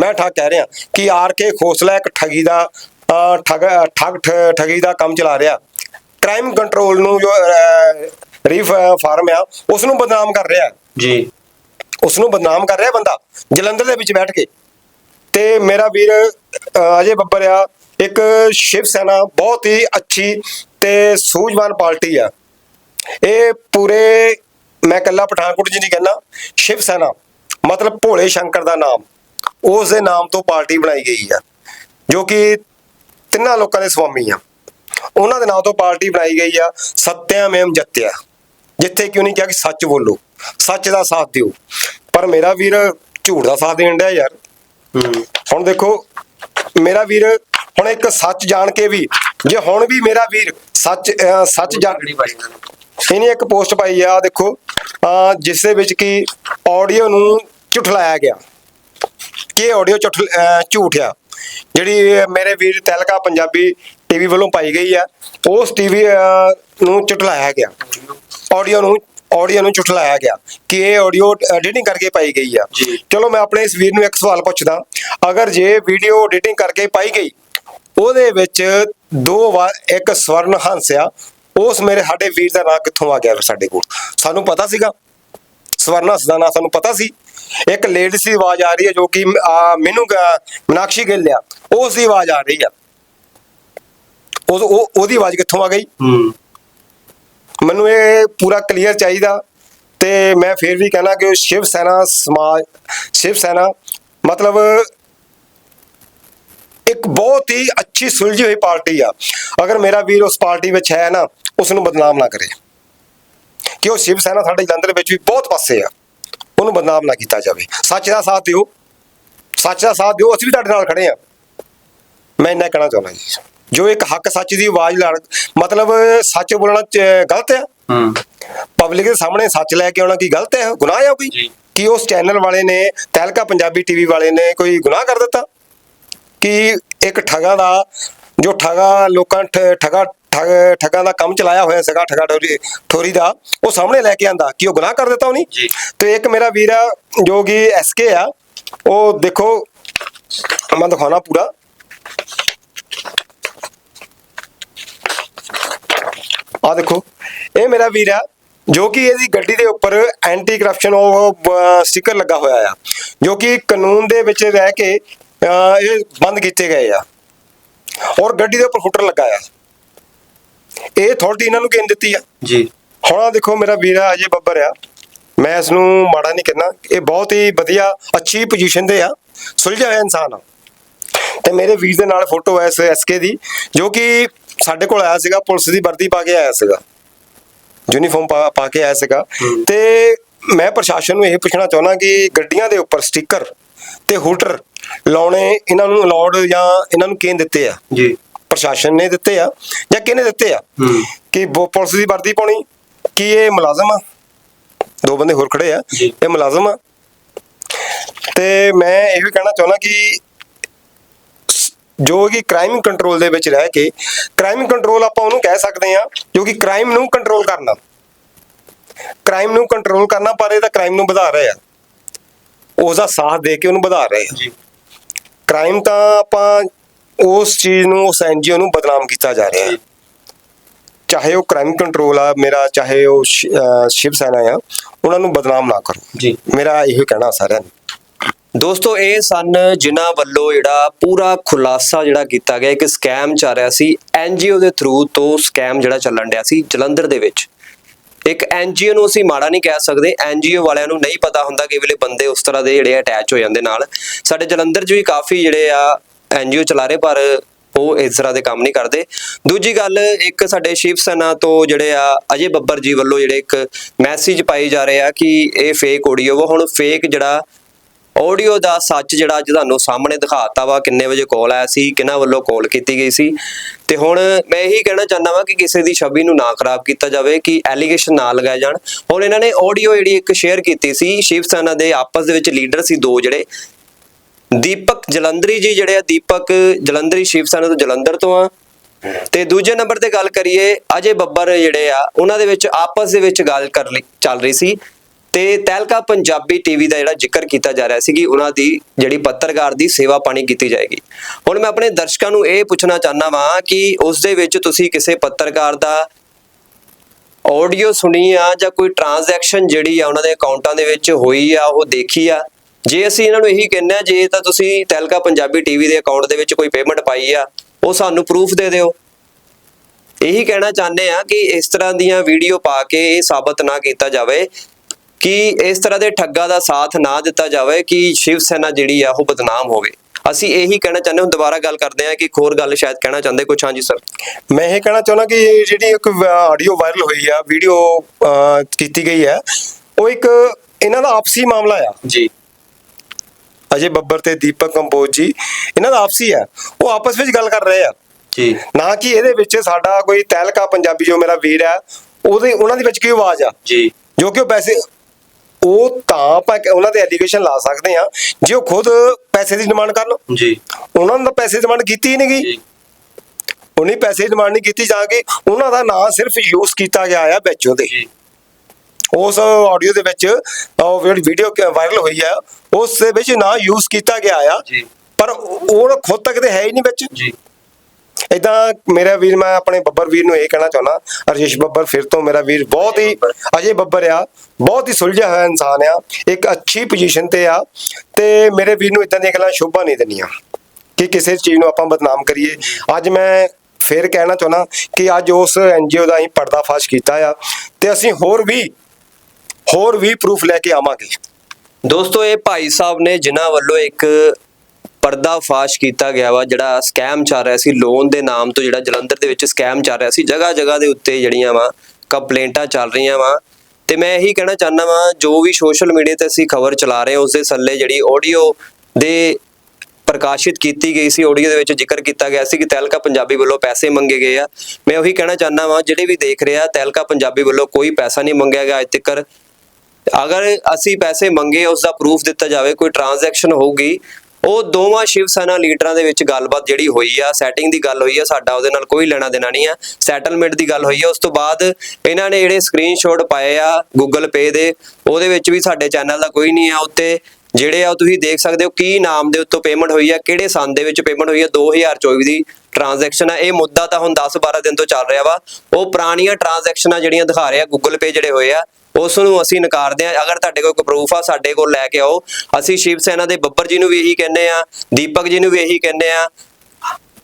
ਮੈਂ ਠੱਗ ਕਹਿ ਰਿਹਾ ਕਿ ਆਰ ਕੇ ਖੋਸਲਾ ਇੱਕ ਠੱਗੀ ਦਾ ਠੱਗ ਠੱਗ ਠੱਗੀ ਦਾ ਕੰਮ ਚਲਾ ਰਿਹਾ। ਕ੍ਰਾਈਮ ਕੰਟਰੋਲ ਨੂੰ ਜੋ ਰੀਫ ਫਾਰਮ ਆ ਉਸ ਨੂੰ ਬਦਨਾਮ ਕਰ ਰਿਹਾ। ਜੀ। ਉਸ ਨੂੰ ਬਦਨਾਮ ਕਰ ਰਿਹਾ ਬੰਦਾ ਜਲੰਧਰ ਦੇ ਵਿੱਚ ਬੈਠ ਕੇ। ਤੇ ਮੇਰਾ ਵੀਰ ਅਜੇ ਬੱਬਰ ਆ ਇੱਕ ਸ਼ਿਵ ਸੈਨਾ ਬਹੁਤ ਹੀ ਅੱਛੀ ਤੇ ਸੂਝਵਾਨ ਪਾਰਟੀ ਆ। ਇਹ ਪੂਰੇ ਮੈਂ ਕੱਲਾ ਪਠਾਨਕੋਟ ਜੀ ਨਹੀਂ ਕਹਿੰਦਾ ਸ਼ਿਵ ਸੈਨਾ ਮਤਲਬ ਭੋਲੇ ਸ਼ੰਕਰ ਦਾ ਨਾਮ ਉਸ ਦੇ ਨਾਮ ਤੋਂ ਪਾਰਟੀ ਬਣਾਈ ਗਈ ਆ ਜੋ ਕਿ ਤਿੰਨਾਂ ਲੋਕਾਂ ਦੇ ਸਵਾਮੀ ਆ। ਉਹਨਾਂ ਦੇ ਨਾਮ ਤੋਂ ਪਾਰਟੀ ਬਣਾਈ ਗਈ ਆ ਸਤਿਆਮੇਮ ਜੱਤਿਆ। ਜਿੱਥੇ ਕਿਉਂ ਨਹੀਂ ਕਿਹਾ ਕਿ ਸੱਚ ਬੋਲੋ ਸੱਚ ਦਾ ਸਾਥ ਦਿਓ। ਪਰ ਮੇਰਾ ਵੀਰ ਝੂਠ ਦਾ ਸਾਥ ਦੇਣ ਡਿਆ ਯਾਰ। ਹੁਣ ਦੇਖੋ ਮੇਰਾ ਵੀਰ ਹੁਣ ਇੱਕ ਸੱਚ ਜਾਣ ਕੇ ਵੀ ਜੇ ਹੁਣ ਵੀ ਮੇਰਾ ਵੀਰ ਸੱਚ ਸੱਚ ਜਾਣ ਕਿਹੜੀ ਪਾਈ ਇਹਨਾਂ ਨੇ? ਇੱਕ ਪੋਸਟ ਪਾਈ ਆ ਦੇਖੋ ਜਿਸ ਦੇ ਵਿੱਚ ਕਿ ਆਡੀਓ ਨੂੰ ਝੁਠਲਾਇਆ ਗਿਆ। ਕਿ ਆਡੀਓ ਝੁਠ ਆ। ਜਿਹੜੀ ਮੇਰੇ ਵੀਰ ਤਹਿਲਕਾ ਪੰਜਾਬੀ ਟੀਵੀ ਵੱਲੋਂ ਪਾਈ ਗਈ ਆ ਉਸ ਟੀਵੀ ਨੂੰ ਝੁਠਲਾਇਆ ਗਿਆ। ਆਡੀਓ ਨੂੰ ਆਡੀਓ ਨੂੰ ਝੁਠਲਾਇਆ ਗਿਆ ਕਿ ਇਹ ਆਡੀਓ ਐਡੀਟਿੰਗ ਕਰਕੇ ਪਾਈ ਗਈ ਆ। ਚਲੋ ਮੈਂ ਆਪਣੇ ਇਸ ਵੀਰ ਨੂੰ ਇੱਕ ਸਵਾਲ ਪੁੱਛਦਾ ਅਗਰ ਜੇ ਵੀਡੀਓ ਐਡੀਟਿੰਗ ਕਰਕੇ ਪਾਈ ਗਈ ਉਹਦੇ ਵਿੱਚ ਦੋ ਵਾਰ ਇੱਕ ਸਵਰਨ ਹੰਸ ਆ ਉਸ ਮੇਰੇ ਸਾਡੇ ਵੀਰ ਦਾ ਨਾਂ ਕਿੱਥੋਂ ਆ ਗਿਆ ਸਾਡੇ ਕੋਲ? ਸਾਨੂੰ ਪਤਾ ਸੀਗਾ। ਸਵਰਨ ਹੰਸ ਦਾ ਨਾਂ ਸਾਨੂੰ ਪਤਾ ਸੀ। ਇੱਕ ਲੇਡੀ ਦੀ ਆਵਾਜ਼ ਆ ਰਹੀ ਹੈ ਜੋ ਕਿ ਮੈਨੂੰ ਮੀਨਾਕਸ਼ੀ ਗਿੱਲ ਆ ਉਸ ਦੀ ਆਵਾਜ਼ ਆ ਰਹੀ ਆ। ਉਹ ਉਹ- ਉਹਦੀ ਆਵਾਜ਼ ਕਿੱਥੋਂ ਆ ਗਈ? ਹੂੰ। ਮੈਨੂੰ ਇਹ ਪੂਰਾ ਕਲੀਅਰ ਚਾਹੀਦਾ ਤੇ ਮੈਂ ਫਿਰ ਵੀ ਕਹਿਣਾ ਕਿ ਸ਼ਿਵ ਸੈਨਾ ਸਮਾਜ ਸ਼ਿਵ ਸੈਨਾ ਮਤਲਬ ਇੱਕ ਬਹੁਤ ਹੀ ਅੱਛੀ ਸੁਲਝੀ ਹੋਈ ਪਾਰਟੀ ਆ। ਅਗਰ ਮੇਰਾ ਵੀਰ ਉਸ ਪਾਰਟੀ ਵਿੱਚ ਹੈ ਨਾ ਉਸ ਨੂੰ ਬਦਨਾਮ ਨਾ ਕਰੇ। ਕਿ ਉਹ ਸ਼ਿਵ ਸੈਨਾ ਸਾਡੇ ਜਲੰਧਰ ਵਿੱਚ ਵੀ ਬਹੁਤ ਪਾਸੇ ਆ ਉਹਨੂੰ ਬਦਨਾਮ ਨਾ ਕੀਤਾ ਜਾਵੇ। ਸੱਚ ਦਾ ਸਾਥ ਦਿਓ। ਸੱਚ ਦਾ ਸਾਥ ਦਿਓ। ਅਸੀਂ ਵੀ ਤੁਹਾਡੇ ਨਾਲ ਖੜੇ ਆ। ਮੈਂ ਇੰਨਾ ਕਹਿਣਾ ਚਾਹੁੰਦਾ ਜੀ। ਜੋ ਇੱਕ ਹੱਕ ਸੱਚ ਦੀ ਆਵਾਜ਼ ਲੜ ਮਤਲਬ ਸੱਚ ਬੋਲਣਾ ਗਲਤ ਆ? ਹੂੰ। ਪਬਲਿਕ ਦੇ ਸਾਹਮਣੇ ਸੱਚ ਲੈ ਕੇ ਆਉਣਾ ਕੀ ਗਲਤ ਹੈ ਗੁਨਾਹ ਹੈ ਕੋਈ। ਕੀ ਉਸ ਚੈਨਲ ਵਾਲੇ ਨੇ ਤਹਿਲਕਾ ਪੰਜਾਬੀ ਟੀਵੀ ਵਾਲੇ ਨੇ ਕੋਈ ਗੁਨਾਹ ਕਰ ਦਿੱਤਾ? ਕਿ ਇੱਕ ਠਗਾ ਦਾ ਜੋ ਠਗਾ ਲੋਕਾਂ ਠਗਾ ਠਗ ਦਾ ਕੰਮ ਚਲਾਇਆ ਹੋਇਆ ਸੀਗਾ ਠਗਾ ਠੋਰੀ ਠੋਰੀ ਦਾ ਉਹ ਸਾਹਮਣੇ ਲੈ ਕੇ ਆਂਦਾ ਕਿ ਉਹ ਗੁਨਾਹ ਕਰ ਦਿੱਤਾ ਉਹਨੇ। ਤੇ ਇੱਕ ਮੇਰਾ ਵੀਰ ਆ ਜੋ ਕਿ ਐਸਕੇ ਆ ਉਹ ਦੇਖੋ ਮੈਂ ਦਿਖਾਉਣਾ ਪੂਰਾ। ਆ ਦੇਖੋ ਇਹ ਮੇਰਾ ਵੀਰ ਆ ਜੋ ਕਿ ਇਹਦੀ ਗੱਡੀ ਦੇ ਉੱਪਰ ਐਂਟੀ ਕਰਪਸ਼ਨ ਉਹ ਸਟicker ਲੱਗਾ ਹੋਇਆ ਆ ਜੋ ਕਿ ਕਾਨੂੰਨ ਦੇ ਵਿੱਚ ਰਹਿ ਕੇ ਇਹ ਬੰਦ ਕੀਤੇ ਗਏ ਆ ਔਰ ਗੱਡੀ ਦੇ ਉੱਪਰ ਫੁੱਟਰ ਲੱਗਾ ਆ। ਇਹ ਅਥਾਰਟੀ ਇਹਨਾਂ ਨੂੰ ਕਿਹਨ ਦਿੱਤੀ ਆ? ਜੀ। ਹੁਣ ਦੇਖੋ ਮੇਰਾ ਵੀਰ ਆ ਅਜੇ ਬੱਬਰ ਆ। ਮੈਂ ਇਸ ਨੂੰ ਮਾੜਾ ਨਹੀਂ ਕਹਿਣਾ ਇਹ ਬਹੁਤ ਹੀ ਵਧੀਆ ਅੱਛੀ ਪੋਜੀਸ਼ਨ ਤੇ ਆ ਸੁਲਝਿਆ ਹੋਇਆ ਇਨਸਾਨ ਆ। ਤੇ ਮੇਰੇ ਵੀਰ ਦੇ ਨਾਲ ਫੋਟੋ ਐ ਐਸਕੇ ਦੀ ਜੋ ਕਿ ਸਾਡੇ ਕੋਲ ਆਇਆ ਸੀਗਾ ਪੁਲਿਸ ਦੀ ਵਰਦੀ ਪਾ ਕੇ ਆਇਆ ਸੀਗਾ। ਯੂਨੀਫਾਰਮ ਪਾ ਕੇ ਆਇਆ ਸੀਗਾ। ਤੇ ਮੈਂ ਪ੍ਰਸ਼ਾਸਨ ਨੂੰ ਇਹ ਪੁੱਛਣਾ ਚਾਹੁੰਦਾ ਕਿ ਗੱਡੀਆਂ ਦੇ ਉੱਪਰ ਸਟicker ਤੇ ਹੂਟਰ ਲਾਉਣੇ ਇਹਨਾਂ ਨੂੰ ਅਲਾਉਡ ਜਾਂ ਇਹਨਾਂ ਨੂੰ ਕਿਹਨ ਦਿੱਤੇ ਆ? ਜੀ। ਪ੍ਰਸ਼ਾਸਨ ਨੇ ਦਿੱਤੇ ਆ ਜਾਂ ਕਿਹਨੇ ਦਿੱਤੇ ਆ? ਕਿ ਪੁਲਿਸ ਦੀ ਵਰਦੀ ਪਾਉਣੀ ਕੀ ਇਹ ਮੁਲਾਜ਼ਮ ਆ? ਦੋ ਬੰਦੇ ਹੋਰ ਖੜੇ ਆ। ਇਹ ਮੁਲਾਜ਼ਮ ਆ। ਤੇ ਮੈਂ ਇਹ ਵੀ ਕਹਿਣਾ ਚਾਹੁੰਦਾ ਕਿ ਜੋ ਕਿ ਕ੍ਰਾਈਮ ਕੰਟਰੋਲ ਦੇ ਵਿੱਚ ਰਹਿ ਕੇ ਕ੍ਰਾਈਮ ਕੰਟਰੋਲ ਆਪਾਂ ਉਹਨੂੰ ਕਹਿ ਸਕਦੇ ਆ ਜੋ ਕਿ ਕ੍ਰਾਈਮ ਨੂੰ ਕੰਟਰੋਲ ਕਰਨਾ। ਕ੍ਰਾਈਮ ਨੂੰ ਕੰਟਰੋਲ ਕਰਨਾ ਪਰ ਇਹ ਤਾਂ ਕ੍ਰਾਈਮ ਨੂੰ ਵਧਾ ਰਹੇ ਆ। ਉਸ ਦਾ ਸਾਥ ਦੇ ਕੇ ਉਹਨੂੰ ਵਧਾ ਰਹੇ ਆ। ਜੀ। ਕ੍ਰਾਈਮ ਤਾਂ ਆਪਾਂ ਉਸ ਚੀਜ਼ ਨੂੰ ਉਸ ਐਨਜੀਓ ਨੂੰ ਬਦਨਾਮ ਕੀਤਾ ਜਾ ਰਿਹਾ। ਹੈ ਚਾਹੇ ਉਹ ਕ੍ਰਾਈਮ ਕੰਟਰੋਲ ਆ ਮੇਰਾ ਚਾਹੇ ਉਹ ਸ਼ਿਵ ਸੈਨਾ ਆ ਉਹਨਾਂ ਨੂੰ ਬਦਨਾਮ ਨਾ ਕਰੋ। ਜੀ। ਮੇਰਾ ਇਹੋ ਕਹਿਣਾ ਸਾਰਿਆਂ ਨੂੰ। ਦੋਸਤੋ, ਇਹ ਸਨ ਜਿਨ੍ਹਾਂ ਵੱਲੋਂ ਜਿਹੜਾ ਪੂਰਾ ਖੁਲਾਸਾ ਜਿਹੜਾ ਕੀਤਾ ਗਿਆ, ਇੱਕ ਸਕੈਮ ਚੱਲ ਰਿਹਾ ਸੀ ਐਨਜੀਓ ਦੇ ਥਰੂ ਤੋਂ ਸਕੈਮ ਜਿਹੜਾ ਚੱਲਣ ਡਿਆ ਸੀ ਜਲੰਧਰ ਦੇ ਵਿੱਚ। ਇੱਕ ਐਨਜੀਓ ਨੂੰ ਅਸੀਂ ਮਾੜਾ ਨਹੀਂ ਕਹਿ ਸਕਦੇ ਐਨਜੀਓ ਵਾਲਿਆਂ ਨੂੰ ਨਹੀਂ ਪਤਾ ਹੁੰਦਾ ਕਿ ਵੇਲੇ ਬੰਦੇ ਉਸ ਤਰ੍ਹਾਂ ਦੇ ਜਿਹੜੇ ਅਟੈਚ ਹੋ ਜਾਂਦੇ ਨਾਲ। ਸਾਡੇ ਜਲੰਧਰ 'ਚ ਵੀ ਕਾਫੀ ਜਿਹੜੇ ਆ ਐਨਜੀਓ ਚਲਾ ਰਹੇ, ਪਰ ਉਹ ਇਸ ਤਰ੍ਹਾਂ ਦੇ ਕੰਮ ਨਹੀਂ ਕਰਦੇ। ਦੂਜੀ ਗੱਲ, ਇੱਕ ਸਾਡੇ ਸ਼ਿਵ ਸੈਨਾ ਤੋਂ ਜਿਹੜੇ ਆ ਅਜੇ ਬੱਬਰ ਜੀ ਵੱਲੋਂ ਜਿਹੜੇ ਇੱਕ ਮੈਸੇਜ ਪਾਈ ਜਾ ਰਹੇ ਆ ਕਿ ਇਹ ਫੇਕ ਆਡੀਓ ਵਾ। ਹੁਣ ਫੇਕ ਜਿਹੜਾ ਆਡੀਓ ਦਾ ਸੱਚ ਜਿਹੜਾ ਅੱਜ ਤੁਹਾਨੂੰ ਸਾਹਮਣੇ ਦਿਖਾਤਾ ਵਾ, ਕਿੰਨੇ ਵਜੇ ਕਾਲ ਆਇਆ ਸੀ, ਕਿਹਨਾਂ ਵੱਲੋਂ ਕਾਲ ਕੀਤੀ ਗਈ ਸੀ। ਤੇ ਹੁਣ ਮੈਂ ਇਹੀ ਕਹਿਣਾ ਚਾਹੁੰਦਾ ਵਾਂ ਕਿ ਕਿਸੇ ਦੀ ਛਵੀ ਨੂੰ ਨਾ ਖਰਾਬ ਕੀਤਾ ਜਾਵੇ, ਕਿ ਐਲੀਗੇਸ਼ਨ ਨਾ ਲਗਾਏ ਜਾਣ। ਹੁਣ ਇਹਨਾਂ ਨੇ ਆਡੀਓ ਜਿਹੜੀ ਇੱਕ ਸ਼ੇਅਰ ਕੀਤੀ ਸੀ, ਸ਼ਿਵ ਸੈਨਾ ਦੇ ਆਪਸ ਦੇ ਵਿੱਚ ਲੀਡਰ ਸੀ ਦੋ ਜਿਹੜੇ। ਦੀਪਕ ਜਲੰਧਰੀ ਜੀ ਜਿਹੜੇ ਆ, ਦੀਪਕ ਜਲੰਧਰੀ, ਸ਼ਿਵ ਸੈਨਾ ਤੋਂ ਜਲੰਧਰ ਤੋਂ ਆ। ਤੇ ਦੂਜੇ ਨੰਬਰ ਤੇ ਗੱਲ ਕਰੀਏ, ਅਜੇ ਬੱਬਰ ਜਿਹੜੇ ਆ, ਉਹਨਾਂ ਦੇ ਵਿੱਚ ਆਪਸ ਦੇ ਵਿੱਚ ਗੱਲ ਕਰ ਲਈ, ਚੱਲ ਰਹੀ ਸੀ। ਤੇ ਤਹਿਲਕਾ ਪੰਜਾਬੀ ਟੀਵੀ ਦਾ ਜਿਹੜਾ ਜ਼ਿਕਰ ਕੀਤਾ ਜਾ ਰਿਹਾ ਸੀ ਕਿ ਉਹਨਾਂ ਦੀ ਜਿਹੜੀ ਪੱਤਰਕਾਰ ਦੀ ਸੇਵਾ ਪਾਣੀ ਕੀਤੀ ਜਾਏਗੀ। ਹੁਣ ਮੈਂ ਆਪਣੇ ਦਰਸ਼ਕਾਂ ਨੂੰ ਇਹ ਪੁੱਛਣਾ ਚਾਹਨਾ ਵਾਂ ਕਿ ਉਸ ਦੇ ਵਿੱਚ ਤੁਸੀਂ ਕਿਸੇ ਪੱਤਰਕਾਰ ਦਾ ਆਡੀਓ ਸੁਣੀ ਆ ਜਾਂ ਕੋਈ ਟ੍ਰਾਂਜੈਕਸ਼ਨ ਜਿਹੜੀ ਆ ਉਹਨਾਂ ਦੇ ਅਕਾਊਂਟਾਂ ਦੇ ਵਿੱਚ ਹੋਈ ਆ, ਉਹ ਦੇਖੀ ਆ? ਜੇ ਅਸੀਂ ਇਹਨਾਂ ਨੂੰ ਇਹੀ ਕਹਿੰਦੇ ਆ, ਜੇ ਤਾਂ ਤੁਸੀਂ ਤਹਿਲਕਾ ਪੰਜਾਬੀ ਟੀਵੀ ਦੇ ਅਕਾਊਂਟ ਦੇ ਵਿੱਚ ਕੋਈ ਪੇਮੈਂਟ ਪਾਈ ਆ, ਉਹ ਸਾਨੂੰ ਪ੍ਰੂਫ ਦੇ ਦਿਓ। ਇਹੀ ਕਹਿਣਾ ਚਾਹੁੰਦੇ ਆ ਕਿ ਇਸ ਤਰ੍ਹਾਂ ਦੀਆਂ ਵੀਡੀਓ ਪਾ ਕੇ ਇਹ ਸਾਬਤ ਨਾ ਕੀਤਾ ਜਾਵੇ। ਕਿ ਇਸ ਤਰ੍ਹਾਂ ਦੇ ਠੱਗਾ ਦਾ ਸਾਥ ਨਾ ਦਿੱਤਾ ਜਾਵੇ ਕਿ ਸ਼ਿਵ ਸੈਨਾ ਜਿਹੜੀ ਆ ਉਹ ਬਦਨਾਮ ਹੋਵੇ। ਅਸੀਂ ਇਹੀ ਕਹਿਣਾ ਚਾਹੁੰਦੇ ਹਾਂ ਦੁਬਾਰਾ ਗੱਲ ਕਰਦੇ ਆ ਕਿ ਇੱਕ ਹੋਰ ਗੱਲ ਸ਼ਾਇਦ ਕਹਿਣਾ ਚਾਹੁੰਦੇ ਕੁਛ ਹਾਂਜੀ ਸਰ ਮੈਂ ਇਹ ਕਹਿਣਾ ਚਾਹੁੰਦਾ ਕਿ ਇਹ ਜਿਹੜੀ ਇੱਕ ਆਡੀਓ ਵਾਇਰਲ ਹੋਈ ਆ ਵੀਡੀਓ ਕੀਤੀ ਗਈ ਹੈ ਉਹ ਇੱਕ ਇਹਨਾਂ ਦਾ ਆਪਸੀ ਮਾਮਲਾ ਆ। ਜੀ। ਅਜੇ ਬੱਬਰ ਤੇ ਦੀਪਕ ਕੰਬੋਜ ਜੀ ਇਹਨਾਂ ਦਾ ਆਪਸੀ ਹੈ ਉਹ ਆਪਸ ਵਿੱਚ ਗੱਲ ਕਰ ਰਹੇ ਆ। ਜੀ। ਨਾ ਕਿ ਇਹਦੇ ਵਿੱਚ ਸਾਡਾ ਕੋਈ ਤਹਿਲਕਾ ਪੰਜਾਬੀ ਜੋ ਮੇਰਾ ਵੀਰ ਹੈ ਉਹਦੇ ਉਹਨਾਂ ਦੇ ਵਿੱਚ ਕੀ ਆਵਾਜ਼ ਆ? ਜੀ। ਜੋ ਕਿ ਉਹ ਪੈਸੇ ਉਹ ਤਾਂ ਆਪਾਂ ਉਹਨਾਂ ਦੇ ਐਲੀਗੇਸ਼ਨ ਲਾ ਸਕਦੇ ਆ ਜੇ ਉਹ ਖੁਦ ਪੈਸੇ ਦੀ ਡਿਮਾਂਡ ਕਰਨ। ਜੀ। ਉਹਨਾਂ ਨੇ ਤਾਂ ਪੈਸੇ ਦੀ ਡਿਮਾਂਡ ਕੀਤੀ ਹੀ ਨਹੀਂਗੀ ਜੀ। ਉਹਨੇ ਪੈਸੇ ਦੀ ਡਿਮਾਂਡ ਨਹੀਂ ਕੀਤੀ ਜਾ ਕੇ ਉਹਨਾਂ ਦਾ ਨਾਂ ਸਿਰਫ ਯੂਜ਼ ਕੀਤਾ ਗਿਆ ਆ ਵਿੱਚ ਉਹਦੇ ਜੀ। ਉਸ ਆਡੀਓ ਦੇ ਵਿੱਚ ਉਹ ਜਿਹੜੀ ਵੀਡੀਓ ਵਾਇਰਲ ਹੋਈ ਆ ਉਸ ਦੇ ਵਿੱਚ ਨਾਂ ਯੂਜ਼ ਕੀਤਾ ਗਿਆ ਆ। ਜੀ। ਪਰ ਉਹ ਖੁਦ ਤੱਕ ਤੇ ਹੈ ਹੀ ਨਹੀਂ ਵਿੱਚ। ਜੀ। ਇਦਾਂ ਮੇਰਾ ਵੀਰ, ਮੈਂ ਆਪਣੇ ਬੱਬਰ ਵੀਰ ਨੂੰ ਇਹ ਕਹਿਣਾ ਚਾਹੁੰਦਾ ਅਰਜੀਸ਼ ਬੱਬਰ ਫਿਰ ਤੋਂ ਮੇਰਾ ਵੀਰ ਬਹੁਤ ਹੀ ਅਜੇ ਬੱਬਰ ਆ, ਬਹੁਤ ਹੀ ਸੁਲਝਿਆ ਹੋਇਆ ਇਨਸਾਨ ਆ, ਇੱਕ ਅੱਛੀ ਪੋਜੀਸ਼ਨ ਤੇ ਆ ਤੇ ਮੇਰੇ ਵੀਰ ਨੂੰ ਇਦਾਂ ਦੀਆਂ ਗੱਲਾਂ ਸ਼ੋਭਾ ਨਹੀਂ ਦਿੰਦੀਆਂ ਕਿ ਕਿਸੇ ਚੀਜ਼ ਨੂੰ ਆਪਾਂ ਬਦਨਾਮ ਕਰੀਏ। ਅੱਜ ਮੈਂ ਫਿਰ ਕਹਿਣਾ ਚਾਹੁੰਦਾ ਕਿ ਅੱਜ ਉਸ ਐਨਜੀਓ ਦਾ ਹੀ ਪਰਦਾਫਾਸ਼ ਕੀਤਾ ਆ ਤੇ ਅਸੀਂ ਹੋਰ ਵੀ ਹੋਰ ਵੀ ਪ੍ਰੂਫ ਲੈ ਕੇ ਆਵਾਂਗੇ। ਦੋਸਤੋ, ਇਹ ਭਾਈ ਸਾਹਿਬ ਨੇ ਜਿਨ੍ਹਾਂ ਵੱਲੋਂ ਇੱਕ ਪਰਦਾਫਾਸ਼ ਕੀਤਾ ਗਿਆ ਵਾ, ਜਿਹੜਾ ਸਕੈਮ ਚੱਲ ਰਿਹਾ ਸੀ ਲੋਨ ਦੇ ਨਾਮ ਤੋਂ ਜਿਹੜਾ ਜਲੰਧਰ ਦੇ ਵਿੱਚ ਸਕੈਮ ਚੱਲ ਰਿਹਾ ਸੀ ਜਗ੍ਹਾ ਜਗ੍ਹਾ ਦੇ ਉੱਤੇ ਜਿਹੜੀਆਂ ਵਾ ਕੰਪਲੇਂਟਾਂ ਚੱਲ ਰਹੀਆਂ ਵਾ। ਤੇ ਮੈਂ ਇਹੀ ਕਹਿਣਾ ਚਾਹੁੰਦਾ ਵਾਂ, ਜੋ ਵੀ ਸੋਸ਼ਲ ਮੀਡੀਆ ਤੇ ਅਸੀਂ ਖਬਰ ਚਲਾ ਰਹੇ ਹਾਂ ਉਸ ਦੇ ਥੱਲੇ ਜਿਹੜੀ ਆਡੀਓ ਦੇ ਪ੍ਰਕਾਸ਼ਿਤ ਕੀਤੀ ਗਈ ਸੀ ਆਡੀਓ ਦੇ ਵਿੱਚ ਜ਼ਿਕਰ ਕੀਤਾ ਗਿਆ ਸੀ ਕਿ ਤਹਿਲਕਾ ਪੰਜਾਬੀ ਵੱਲੋਂ ਪੈਸੇ ਮੰਗੇ ਗਏ ਆ। ਮੈਂ ਉਹੀ ਕਹਿਣਾ ਚਾਹੁੰਦਾ ਵਾਂ, ਜਿਹੜੇ ਵੀ ਦੇਖ ਰਿਹਾ ਤਹਿਲਕਾ ਪੰਜਾਬੀ ਵੱਲੋਂ ਕੋਈ ਪੈਸਾ ਨਹੀਂ ਮੰਗਿਆ ਗਿਆ ਅੱਜ ਤੱਕ। ਅਗਰ ਅਸੀਂ ਪੈਸੇ ਮੰਗੇ ਉਸ ਦਾ ਪ੍ਰੂਫ ਦਿੱਤਾ ਜਾਵੇ, ਕੋਈ ਟ੍ਰਾਂਜੈਕਸ਼ਨ ਹੋਊਗੀ ਉਹ ਦੋਵਾਂ ਸ਼ਿਵ ਸੈਨਾ ਲੀਡਰਾਂ ਦੇ ਵਿੱਚ ਗੱਲਬਾਤ ਜਿਹੜੀ ਹੋਈ ਆ ਸੈਟਿੰਗ ਦੀ ਗੱਲ ਹੋਈ ਆ, ਸਾਡਾ ਉਹਦੇ ਨਾਲ ਕੋਈ ਲੈਣਾ ਦੇਣਾ ਨਹੀਂ ਆ। ਸੈਟਲਮੈਂਟ ਦੀ ਗੱਲ ਹੋਈ ਆ, ਉਸ ਤੋਂ ਬਾਅਦ ਇਹਨਾਂ ਨੇ ਜਿਹੜੇ ਸਕਰੀਨਸ਼ਾਟ ਪਾਏ ਆ Google Pay ਦੇ, ਉਹਦੇ ਵਿੱਚ ਵੀ ਸਾਡੇ ਚੈਨਲ ਦਾ ਕੋਈ ਨਹੀਂ ਆ ਉੱਤੇ। ਜਿਹੜੇ ਆ ਤੁਸੀਂ ਦੇਖ ਸਕਦੇ ਹੋ, ਕੀ ਨਾਮ ਦੇ ਉੱਤੋਂ ਪੇਮੈਂਟ ਹੋਈ ਆ, ਕਿਹੜੇ ਸੰਨ ਦੇ ਵਿੱਚ ਪੇਮੈਂਟ ਹੋਈ ਆ 2024 ਦੀ। ਟ੍ਰਾਂਜੈਕਸ਼ਨ ਆ, ਇਹ ਮੁੱਦਾ ਤਾਂ ਹੁਣ 10-12 ਦਿਨ ਤੋਂ ਚੱਲ ਰਿਹਾ ਵਾ। ਉਹ ਪੁਰਾਣੀਆਂ ਟ੍ਰਾਂਜੈਕਸ਼ਨਾਂ ਜਿਹੜੀਆਂ ਦਿਖਾ ਰਿਹਾ, Google Pay ਜਿਹੜੇ ਹੋਏ ਆ, ਉਸ ਨੂੰ ਅਸੀਂ ਨਕਾਰਦੇ ਆ। ਅਗਰ ਤੁਹਾਡੇ ਕੋਲ ਕੋਈ ਪ੍ਰੂਫ ਆ, ਸਾਡੇ ਕੋਲ ਲੈ ਕੇ ਆਓ। ਅਸੀਂ ਸ਼ਿਵ ਸੈਨਾ ਦੇ ਬੱਬਰ ਜੀ ਨੂੰ ਵੀ ਇਹੀ ਕਹਿੰਦੇ ਆ, ਦੀਪਕ ਜੀ ਨੂੰ ਵੀ ਇਹੀ ਕਹਿੰਦੇ ਆ,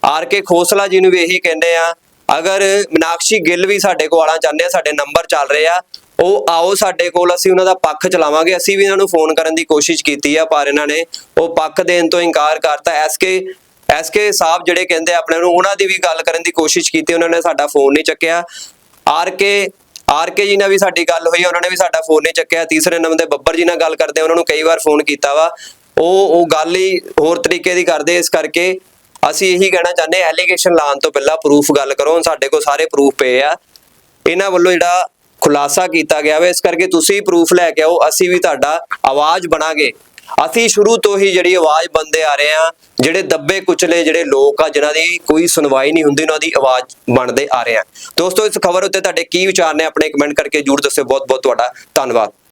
ਆਰ ਕੇ ਖੋਸਲਾ ਜੀ ਨੂੰ ਵੀ ਇਹੀ ਕਹਿੰਦੇ ਆ। ਅਗਰ ਮਨਾਕਸ਼ੀ ਗਿੱਲ ਵੀ ਸਾਡੇ ਕੋਲ ਆਣਾ ਚਾਹੁੰਦੇ ਆ, ਸਾਡੇ ਨੰਬਰ ਚੱਲ ਰਹੇ ਆ, ਉਹ ਆਓ ਸਾਡੇ ਕੋਲ, ਅਸੀਂ ਉਹਨਾਂ ਦਾ ਪੱਖ ਚਲਾਵਾਂਗੇ। ਅਸੀਂ ਵੀ ਇਹਨਾਂ ਨੂੰ ਫੋਨ ਕਰਨ ਦੀ ਕੋਸ਼ਿਸ਼ ਕੀਤੀ ਆ, ਪਰ ਇਹਨਾਂ ਨੇ ਉਹ ਪੱਖ ਦੇਣ ਤੋਂ ਇਨਕਾਰ ਕਰਤਾ। ਐਸਕੇ ਐਸਕੇ ਸਾਹਿਬ ਜਿਹੜੇ ਕਹਿੰਦੇ ਆ ਆਪਣੇ ਨੂੰ, ਉਹਨਾਂ ਦੀ ਵੀ ਗੱਲ ਕਰਨ ਦੀ ਕੋਸ਼ਿਸ਼ ਕੀਤੀ, ਉਹਨਾਂ ਨੇ ਸਾਡਾ ਫੋਨ ਨਹੀਂ ਚੱਕਿਆ। ਆਰ ਕੇ ਆਰਕੇ ਜੀ ਨਾਲ ਵੀ ਸਾਡੀ ਗੱਲ ਹੋਈ, ਉਹਨਾਂ ਨੇ ਵੀ ਸਾਡਾ ਫੋਨ ਨਹੀਂ ਚੱਕਿਆ। ਤੀਸਰੇ ਨੰਬਰ ਤੇ ਬੱਬਰ ਜੀ ਨਾਲ ਗੱਲ ਕਰਦੇ, ਉਹਨਾਂ ਨੂੰ ਕਈ ਵਾਰ ਫੋਨ ਕੀਤਾ ਵਾ। ਉਹ ਉਹ ਗੱਲ ਹੀ ਹੋਰ ਤਰੀਕੇ ਦੀ ਕਰਦੇ, ਇਸ ਕਰਕੇ ਅਸੀਂ ਇਹੀ ਕਹਿਣਾ ਚਾਹੁੰਦੇ ਐਲੀਗੇਸ਼ਨ ਲਾਉਣ ਤੋਂ ਪਹਿਲਾਂ ਪ੍ਰੂਫ ਗੱਲ ਕਰੋ। ਸਾਡੇ ਕੋਲ ਸਾਰੇ ਪ੍ਰੂਫ ਪਏ ਆ। ਇਹਨਾਂ ਵੱਲੋਂ ਜਿਹੜਾ ਖੁਲਾਸਾ ਕੀਤਾ ਗਿਆ ਵਾ, ਇਸ ਕਰਕੇ ਤੁਸੀਂ ਪ੍ਰੂਫ ਲੈ ਕੇ ਆਓ, ਅਸੀਂ ਵੀ ਤੁਹਾਡਾ ਆਵਾਜ਼ ਬਣਾਗੇ। ਅਸੀਂ ਸ਼ੁਰੂ ਤੋਂ ਹੀ ਜਿਹੜੀ ਆਵਾਜ਼ ਬੰਦੇ ਆ ਰਹੇ ਆ ਜਿਹੜੇ ਦੱਬੇ ਕੁਚਲੇ ਜਿਹੜੇ ਲੋਕ ਆ, ਜਿਨ੍ਹਾਂ ਦੀ ਕੋਈ ਸੁਣਵਾਈ ਨਹੀਂ ਹੁੰਦੀ, ਉਹਨਾਂ ਦੀ ਆਵਾਜ਼ ਬਣਦੇ ਆ ਰਹੇ ਆ ਦੋਸਤੋ, ਇਸ ਖਬਰ ਉੱਤੇ ਤੁਹਾਡੇ ਕੀ ਵਿਚਾਰ ਨੇ, ਆਪਣੇ ਕਮੈਂਟ ਕਰਕੇ ਜਰੂਰ ਦੱਸਿਓ। ਬਹੁਤ ਬਹੁਤ ਤੁਹਾਡਾ ਧੰਨਵਾਦ।